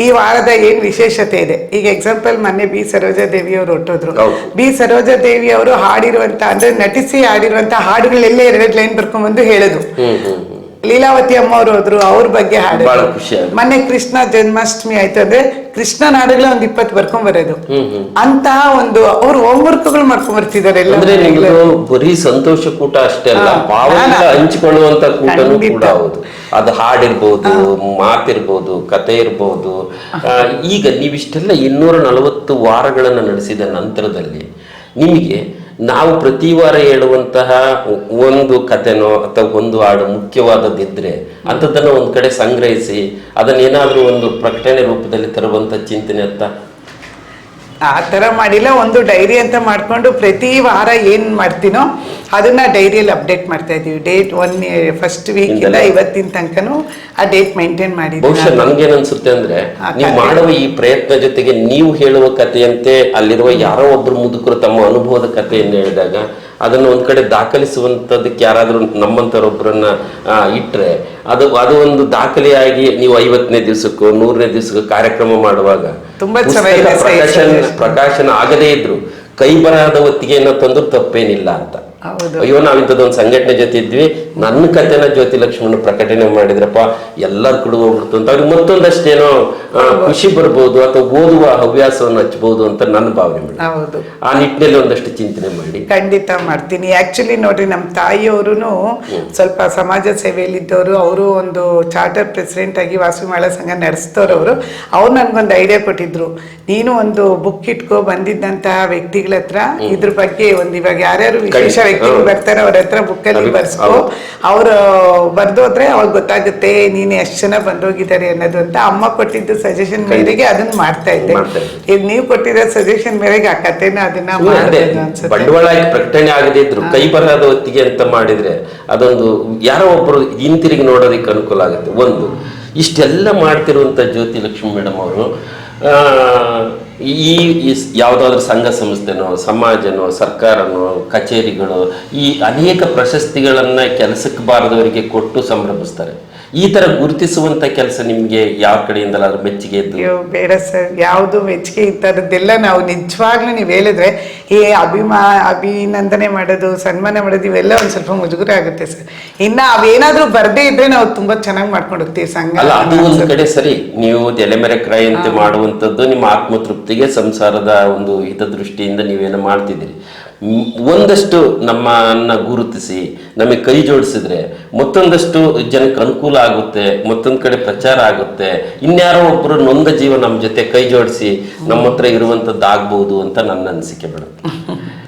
ಈ ವಾರದ ಏನ್ ವಿಶೇಷತೆ ಇದೆ? ಈಗ ಎಕ್ಸಾಂಪಲ್ ಮೊನ್ನೆ ಬಿ ಸರೋಜಾ ದೇವಿ ಅವರು ಹೊಟ್ಟೋದ್ರು ಬಿ ಸರೋಜಾ ದೇವಿ ಅವರು ಹಾಡಿರುವಂತ ಅಂದ್ರೆ ನಟಿಸಿ ಹಾಡಿರುವಂತ ಹಾಡುಗಳೆಲ್ಲ ಎರಡೆರಡು ಲೈನ್ ಬರ್ಕೊಂಡ್ಬಂದು ಹೇಳೋದು. ಲೀಲಾವತಿ ಅಮ್ಮ ಅವರು ಹೋದ್ರು ಅವ್ರ ಬಗ್ಗೆ ಹಾಡು ಬಹಳ ಖುಷಿ ಆಗುತ್ತೆ. ಮೊನ್ನೆ ಕೃಷ್ಣ ಜನ್ಮಾಷ್ಟಮಿ ಆಯ್ತು ಅಂದ್ರೆ ಕೃಷ್ಣ ಹಾಡುಗಳೇ ಒಂದ್ ಇಪ್ಪತ್ತು ಬರ್ಕೊಂಡ್ ಬರೋದು. ಅಂತ ಹ್ಮ್. ಅಂತಹ ಒಂದು ಅವ್ರು ಹೋಮ್ವರ್ಕ್ಗಳು ಮಾಡ್ಕೊಂಡ್ ಬರ್ತಿದ್ದಾರೆ ಎಲ್ಲ ಅಂದ್ರೆ ನಿಮ್ದು ಬರೀ ಸಂತೋಷ ಕೂಟ ಅಷ್ಟೇ ಅಲ್ಲ ಹಾ. ಹಂಚಿಕೊಳ್ಳುವಂತ ಕೂಟನೂ ಖಂಡಿತ. ಕೂಡ ಹೌದು. ಅದು ಹಾಡಿರ್ಬೋದು ಮಾತಿರ್ಬೋದು ಕತೆ ಇರ್ಬೋದು. ಆ, ಈಗ ನೀವಿಷ್ಟೆಲ್ಲ ಇನ್ನೂರ ನಲವತ್ತು ವಾರಗಳನ್ನ ನಡೆಸಿದ ನಂತರದಲ್ಲಿ ನಿಮಗೆ ನಾವು ಪ್ರತಿ ವಾರ ಹೇಳುವಂತಹ ಒಂದು ಕಥೆನೋ ಅಥವಾ ಒಂದು ಹಾಡು ಮುಖ್ಯವಾದದ್ದಿದ್ರೆ ಅಂಥದ್ದನ್ನು ಒಂದು ಕಡೆ ಸಂಗ್ರಹಿಸಿ ಅದನ್ನೇನಾದರೂ ಒಂದು ಪ್ರಕಟಣೆ ರೂಪದಲ್ಲಿ ತರುವಂಥ ಚಿಂತನೆ ಅಂತ? ಆ ಥರ ಮಾಡಿಲ್ಲ, ಒಂದು ಡೈರಿ ಅಂತ ಮಾಡ್ಕೊಂಡು ಪ್ರತಿ ವಾರ ಏನು ಮಾಡ್ತೀನೋ ಅದನ್ನ ಡೈರಿಯಲ್ಲಿ ಅಪ್ಡೇಟ್ ಮಾಡ್ತಾ ಇದೀವಿ ಡೇಟ್ ಒನ್ ಫಸ್ಟ್ ವೀಕ್ ಇಂದ? ಇವತ್ತಿನ ತನಕನೂ ಆ ಡೇಟ್ ಮೇಂಟೈನ್ ಬಹುಶಃ ನನಗೆ ಅನ್ಸುತ್ತೆ ಅಂದ್ರೆ ನೀವು ಮಾಡುವ ಈ ಪ್ರಯತ್ನ ಜೊತೆಗೆ ನೀವು ಹೇಳುವ ಕಥೆಯಂತೆ ಅಲ್ಲಿರುವ ಯಾರೋ ಒಬ್ರು ಮುದುಕರು ತಮ್ಮ ಅನುಭವದ ಕಥೆಯನ್ನು ಹೇಳಿದಾಗ ಅದನ್ನು ಒಂದ್ ಕಡೆ ದಾಖಲಿಸುವಂತದಕ್ಕೆ ಯಾರಾದ್ರೂ ನಮ್ಮಂತರೊಬ್ಬರನ್ನ ಆ, ಇಟ್ರೆ ಅದು ಅದು ಒಂದು ದಾಖಲೆಯಾಗಿ ನೀವು ಐವತ್ತನೇ ದಿವಸಕ್ಕೋ ನೂರನೇ ದಿವಸಕ್ಕೋ ಕಾರ್ಯಕ್ರಮ ಮಾಡುವಾಗ ತುಂಬಾ ಪುಸ್ತಕ ಚೆನ್ನಾಗಿದೆ ಪ್ರಕಾಶನ ಆಗದೇ ಇದ್ರು ಕೈ ಬರಹದ ಹೊತ್ತಿಗೆಯನ್ನು ತಂದ್ರು ತಪ್ಪೇನಿಲ್ಲ ಅಂತ. ಅಯ್ಯೋ ನಾವು ಇಂಥದ್ದೊಂದು ಸಂಘಟನೆ ಜೊತೆ ಇದ್ವಿ. ನನ್ನ ಕಥೆನ ಜ್ಯೋತಿ ಲಕ್ಷ್ಮಣ ಪ್ರಕಟಣೆ ಮಾಡಿದ್ರಪ್ಪ. ಎಲ್ಲರೂ ಕೂಡ ಹೋಗ್ಬಿಡ್ತು ಅಂತ. ಅವ್ರಿಗೆ ಮತ್ತೊಂದಷ್ಟೇನೋ ಖುಷಿ ಬರ್ಬೋದು ಅಥವಾ ಓದುವ ಹವ್ಯಾಸವನ್ನು ಹಚ್ಬೋದು ಅಂತ ನನ್ನ ಭಾವನೆ ಹೌದು. ಆ ನಿಟ್ಟಿನಲ್ಲಿ ಒಂದಷ್ಟು ಚಿಂತನೆ ಮಾಡಿ. ಖಂಡಿತ ಮಾಡ್ತೀನಿ. ಆಕ್ಚುಲಿ ನೋಡ್ರಿ ನಮ್ಮ ತಾಯಿಯವರು ಸ್ವಲ್ಪ ಸಮಾಜ ಸೇವೆಯಲ್ಲಿದ್ದವರು ಅವರು ಒಂದು ಚಾರ್ಟರ್ ಪ್ರೆಸಿಡೆಂಟ್ ಆಗಿ ವಾಸುಮಾಳ ಸಂಘ ನಡೆಸ್ತವ್ರವರು ಅವರು ಅವ್ರು ನನ್ಗೊಂದು ಐಡಿಯಾ ಕೊಟ್ಟಿದ್ರು. ನೀನು ಒಂದು ಬುಕ್ ಇಟ್ಕೋ ಬಂದಿದ್ದಂತಹ ವ್ಯಕ್ತಿಗಳ ಹತ್ರ ಇದ್ರ ಬಗ್ಗೆ ಒಂದು ಇವಾಗ ಯಾರ್ಯಾರು ವಿಶೇಷ ಹೌದು. ಬರ್ತಾರೆ ಅವ್ರ ಹತ್ರ ಬುಕ್ಕಲ್ಲಿ ಬರ್ಸ್ಕೋ. ಅವರು ಬರ್ದೋದ್ರೆ ಅವಾಗ ಗೊತ್ತಾಗುತ್ತೆ ನೀನು ಎಷ್ಟು ಜನ ಬಂದೋಗಿದ್ದಾರೆ ಅನ್ನೋದು ಅಂತ ಅಮ್ಮ ಕೊಟ್ಟಿದ್ದು ಸಜೆಷನ್ ಮೇರೆಗೆ ಅದನ್ನ ಮಾಡ್ತಾ ಇದ್ದೆ. ಈಗ ನೀವು ಕೊಟ್ಟಿರೋ ಸಜೆಷನ್ ಮೇರೆಗೆ ಆ ಕಥೆನ ಅದನ್ನ ಬಂಡವಾಳ ಪ್ರಕಟಣೆ ಆಗದಿದ್ರು ಇದ್ರು ಕೈ ಬರಹದ ಹೊತ್ತಿಗೆ ಅಂತ ಮಾಡಿದ್ರೆ ಅದೊಂದು ಯಾರೋ ಒಬ್ರು ಹಿಂತಿರುಗಿ ನೋಡೋದಕ್ಕೆ ಅನುಕೂಲ ಆಗುತ್ತೆ ಒಂದು ಇಷ್ಟೆಲ್ಲ ಮಾಡ್ತಿರುವಂತ ಜ್ಯೋತಿ ಲಕ್ಷ್ಮಿ ಮೇಡಮ್ ಅವರು ಈ ಯಾವುದಾದ್ರೂ ಸಂಘ ಸಂಸ್ಥೆನೋ, ಸಮಾಜನೋ, ಸರ್ಕಾರನೋ, ಕಚೇರಿಗಳು, ಈ ಅನೇಕ ಪ್ರಶಸ್ತಿಗಳನ್ನ ಕೆಲಸಕ್ಕೆ ಬಾರದವರಿಗೆ ಕೊಟ್ಟು ಸಂಭ್ರಮಿಸ್ತಾರೆ. ಈ ತರ ಗುರುತಿಸುವಂತ ಕೆಲಸ ನಿಮ್ಗೆ ಯಾವ ಕಡೆಯಿಂದಲಾದ್ರೂ ಮೆಚ್ಚುಗೆ ಇದ್ದು ಬೇಡ ಸರ್. ಯಾವುದು ಮೆಚ್ಚುಗೆ ಇಂಥದ್ದೆಲ್ಲ ನಾವು ನಿಜವಾಗ್ಲೂ ನೀವು ಹೇಳಿದ್ರೆ ಈ ಅಭಿಮಾ ಅಭಿನಂದನೆ ಮಾಡೋದು ಸನ್ಮಾನ ಮಾಡೋದು ಇವೆಲ್ಲ ಒಂದು ಸ್ವಲ್ಪ ಮುಜುಗರ ಆಗುತ್ತೆ ಸರ್. ಇನ್ನ ಅವೇನಾದ್ರೂ ಬರದೇ ಇದ್ರೆ ನಾವು ತುಂಬಾ ಚೆನ್ನಾಗಿ ಮಾಡ್ಕೊಂಡು ಹೋಗ್ತೀವಿ ಸಂಘ ಅಲ್ಲ ಅದು ಒಂದು ಕಡೆ ಸರಿ ನೀವು ಎಲೆಮೆರೆ ಅಂತ ಮಾಡುವಂಥದ್ದು ನಿಮ್ಮ ಆತ್ಮತೃಪ್ತಿಗೆ ಸಂಸಾರದ ಒಂದು ಹಿತದೃಷ್ಟಿಯಿಂದ ನೀವೇನೋ ಮಾಡ್ತಿದ್ದೀರಿ. ಒಂದಷ್ಟು ನಮ್ಮನ್ನ ಗುರುತಿಸಿ ನಮಗೆ ಕೈ ಜೋಡಿಸಿದ್ರೆ ಮತ್ತೊಂದಷ್ಟು ಜನಕ್ಕೆ ಅನುಕೂಲ ಆಗುತ್ತೆ ಮತ್ತೊಂದ್ ಕಡೆ ಪ್ರಚಾರ ಆಗುತ್ತೆ. ಇನ್ಯಾರೋ ಒಬ್ಬರು ನೊಂದ ಜೀವ ನಮ್ಮ ಜೊತೆ ಕೈ ಜೋಡಿಸಿ ನಮ್ಮ ಹತ್ರ ಇರುವಂತದ್ದಾಗಬಹುದು ಅಂತ ನನ್ನ ಅನಿಸಿಕೆ ಮೇಡಮ್.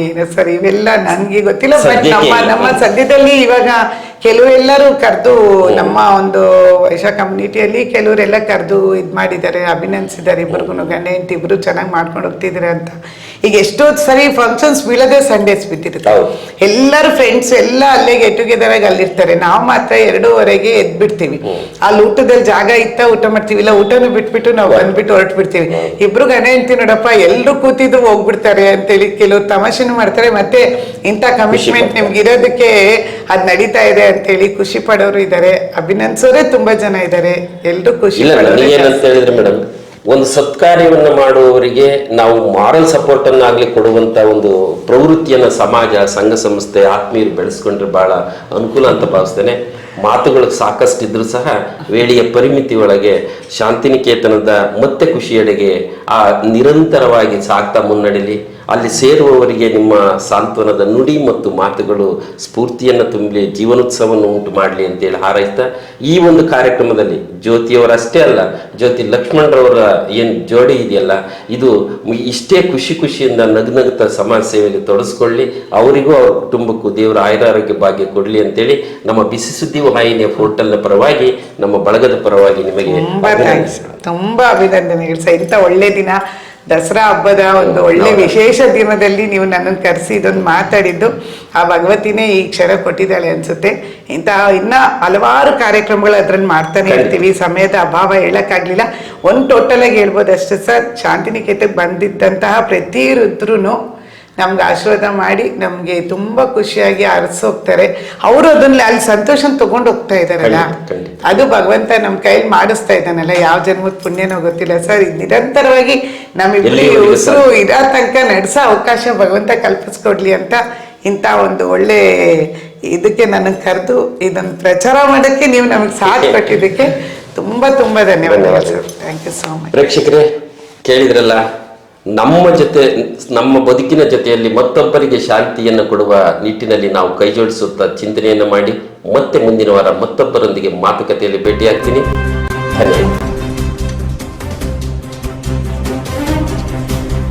ಏನು ಸರ್ ಇವೆಲ್ಲ ನನ್ಗೆ ಗೊತ್ತಿಲ್ಲ ಬಟ್ ನಮ್ಮ ನಮ್ಮ ಸದ್ಯದಲ್ಲಿ ಇವಾಗ ಕೆಲವೆಲ್ಲರೂ ಕರೆದು ನಮ್ಮ ಒಂದು ವೈಶಾ ಕಮ್ಯುನಿಟಿಯಲ್ಲಿ ಕೆಲವರೆಲ್ಲ ಕರೆದು ಇದು ಮಾಡಿದ್ದಾರೆ ಅಭಿನಂದಿಸಿದ್ದಾರೆ ಇಬ್ಬರಿಗೂ ಗಂಡ ಹೆಂಡತಿ ಇಬ್ಬರು ಚೆನ್ನಾಗಿ ಮಾಡ್ಕೊಂಡು ಹೋಗ್ತಿದ್ದಾರೆ ಅಂತ. ಈಗ ಎಷ್ಟೋ ಸರಿ ಫಂಕ್ಷನ್ಸ್ ಬೀಳದೆ ಸಂಡೇಸ್ ಬಿದ್ದಿರುತ್ತೆ. ಎಲ್ಲರೂ ಫ್ರೆಂಡ್ಸ್ ಎಲ್ಲ ಅಲ್ಲೇ ಗೆಟ್ ಟುಗೆದರ್ ಆಗಿ ಅಲ್ಲಿರ್ತಾರೆ. ನಾವು ಮಾತ್ರ ಎರಡೂವರೆಗೆ ಎದ್ಬಿಡ್ತೀವಿ. ಅಲ್ಲಿ ಊಟದಲ್ಲಿ ಜಾಗ ಇತ್ತ ಊಟ ಮಾಡ್ತೀವಿ ಇಲ್ಲ ಊಟನೂ ಬಿಟ್ಬಿಟ್ಟು ನಾವು ಬಂದ್ಬಿಟ್ಟು ಹೊರಟು ಬಿಡ್ತೀವಿ ಇಬ್ರು ಗಣ ಹೆಂಡತಿ ನೋಡಪ್ಪ ಎಲ್ಲರೂ ಕೂತಿದ್ರು ಹೋಗ್ಬಿಡ್ತಾರೆ ಅಂತೇಳಿ ಕೆಲವರು ತಮಾಷೆನೂ ಮಾಡ್ತಾರೆ. ಮತ್ತೆ ಇಂಥ ಕಮಿಟ್ಮೆಂಟ್. ನಿಮ್ಗೆ ಇರೋದಕ್ಕೆ ಅದು ನಡೀತಾ ಇದೆ ಅಂತೇಳಿ ಖುಷಿ ಪಡೋರು ಇದ್ದಾರೆ ಅಭಿನಂದಿಸೋರೇ ತುಂಬಾ ಜನ ಇದ್ದಾರೆ ಎಲ್ರು ಖುಷಿ ಇಲ್ಲ ಮೇಡಮ್ ಜಾಸ್ತಿ. ಹೇಳಿದ್ರೆ ಮೇಡಮ್ ಒಂದು ಸತ್ಕಾರ್ಯವನ್ನು ಮಾಡುವವರಿಗೆ ನಾವು ಮಾರಲ್ ಸಪೋರ್ಟ್ ಅನ್ನಾಗ್ಲಿ ಕೊಡುವಂತ ಒಂದು ಪ್ರವೃತ್ತಿಯನ್ನ ಸಮಾಜ ಸಂಘ ಸಂಸ್ಥೆ ಆತ್ಮೀಯರು ಬೆಳೆಸ್ಕೊಂಡ್ರೆ ಬಹಳ ಅನುಕೂಲ ಅಂತ ಭಾವಿಸ್ತೇನೆ. ಮಾತುಗಳು ಸಾಕಷ್ಟು ಇದ್ರೂ ಸಹ ವೇಳೆಯ ಪರಿಮಿತಿ ಒಳಗೆ ಶಾಂತಿನಿಕೇತನದ ಮತ್ತೆ ಖುಷಿಯೆಡೆಗೆ ಆ ನಿರಂತರವಾಗಿ ಸಾಗ್ತಾ ಮುನ್ನಡೆಲಿ. ಅಲ್ಲಿ ಸೇರುವವರಿಗೆ ನಿಮ್ಮ ಸಾಂತ್ವನದ ನುಡಿ ಮತ್ತು ಮಾತುಗಳು ಸ್ಫೂರ್ತಿಯನ್ನು ತುಂಬಲಿ ಜೀವನೋತ್ಸವವನ್ನು ಉಂಟು ಮಾಡಲಿ ಅಂತೇಳಿ ಹಾರೈಸ್ತಾ ಈ ಒಂದು ಕಾರ್ಯಕ್ರಮದಲ್ಲಿ ಜ್ಯೋತಿಯವರಷ್ಟೇ ಅಲ್ಲ ಜ್ಯೋತಿ ಲಕ್ಷ್ಮಣರವರ ಏನು ಜೋಡಿ ಇದೆಯಲ್ಲ ಇದು ಇಷ್ಟೇ ಖುಷಿ ಖುಷಿಯಿಂದ ನಗುನಗುತ್ತಾ ಸಮಾಜ ಸೇವೆಯಲ್ಲಿ ತೊಡಸ್ಕೊಳ್ಳಿ ಅವರಿಗೂ ಅವ್ರ ಕುಟುಂಬಕ್ಕೂ ದೇವರ ಆಯುರಾರೋಗ್ಯ ಭಾಗ್ಯ ಕೊಡಲಿ ಅಂತೇಳಿ ನಮ್ಮ ಬಿಸಿ ಸುದ್ದಿ ವಾಹಿನಿಯ ಪೋರ್ಟಲ್ನ ಪರವಾಗಿ ನಮ್ಮ ಬಳಗದ ಪರವಾಗಿ ನಿಮಗೆ ತುಂಬಾ ಅಭಿನಂದನೆಗಳು. ಸಹ ಇಂಥ ಒಳ್ಳೆ ದಿನ. ದಸರಾ ಹಬ್ಬದ ಒಂದು ಒಳ್ಳೆ ವಿಶೇಷ ದಿನದಲ್ಲಿ ನೀವು ನನ್ನನ್ನು ಕರೆಸಿ ಇದೊಂದು ಮಾತಾಡಿದ್ದು ಆ ಭಗವತಿನೇ ಈ ಕ್ಷಣ ಕೊಟ್ಟಿದ್ದಾಳೆ ಅನ್ಸುತ್ತೆ. ಇಂತಹ ಇನ್ನ ಹಲವಾರು ಕಾರ್ಯಕ್ರಮಗಳು ಅದ್ರಲ್ಲಿ ಮಾಡ್ತಾನೆ ಇರ್ತೀವಿ. ಸಮಯದ ಅಭಾವ ಹೇಳಕ್ಕಾಗ್ಲಿಲ್ಲ. ಒಂದು ಟೋಟಲ್ ಆಗಿ ಹೇಳ್ಬೋದು ಅಷ್ಟೇ ಸರ್ ಶಾಂತಿನಿಕೇತಕ್ಕೆ ಬಂದಿದ್ದಂತಹ ಪ್ರತಿ ರುದ್ರೂ ನಮ್ಗೆ ಆಶೀರ್ವಾದ ಮಾಡಿ ನಮ್ಗೆ ತುಂಬಾ ಖುಷಿಯಾಗಿ ಹೋಗ್ತಾರೆ. ಅವರು ಅದನ್ನ ಅಲ್ಲಿ ಸಂತೋಷ ತಗೊಂಡು ಹೋಗ್ತಾ ಖಂಡಿತ. ಅದು ಭಗವಂತ ನಮ್ಮ ಕೈಯಲ್ಲಿ ಮಾಡಿಸ್ತಾ ಇದ್ದಾನಲ್ಲ ಯಾವ ಜನ್ಮದ ಪುಣ್ಯನೋ ಗೊತ್ತಿಲ್ಲ ಸರ್. ನಿರಂತರವಾಗಿ ನಮ್ ಎಲ್ಲಿವರೆಗೂ ಉಸಿರು ಇರೋ ತನಕ ನಡೆಸೋ ಅವಕಾಶ ಭಗವಂತ ಕಲ್ಪಿಸ್ಕೊಡ್ಲಿ ಅಂತ ಇಂಥ ಒಂದು ಒಳ್ಳೆ ಇದಕ್ಕೆ ನನಗೆ ಕರೆದು ಇದನ್ನು ಪ್ರಚಾರ ಮಾಡೋಕ್ಕೆ ನೀವು ನಮಗೆ ಸಾಥ್ ಕೊಟ್ಟಿದ್ದಕ್ಕೆ ತುಂಬ ತುಂಬ ಧನ್ಯವಾದಗಳು sir. Thank you so much ಪ್ರೇಕ್ಷಕರೇ ಕೇಳಿದ್ರಲ್ಲ ನಮ್ಮ ಜೊತೆ, ನಮ್ಮ ಬದುಕಿನ ಜೊತೆಯಲ್ಲಿ ಮತ್ತೊಬ್ಬರಿಗೆ ಶಾಂತಿಯನ್ನು ಕೊಡುವ ನಿಟ್ಟಿನಲ್ಲಿ ನಾವು ಕೈಜೋಡಿಸುತ್ತಾ ಚಿಂತನೆಯನ್ನು ಮಾಡಿ ಮತ್ತೆ ಮುಂದಿನ ವಾರ ಮತ್ತೊಬ್ಬರೊಂದಿಗೆ ಮಾತುಕತೆಯಲ್ಲಿ ಭೇಟಿಯಾಗ್ತೀನಿ. ಧನ್ಯವಾದ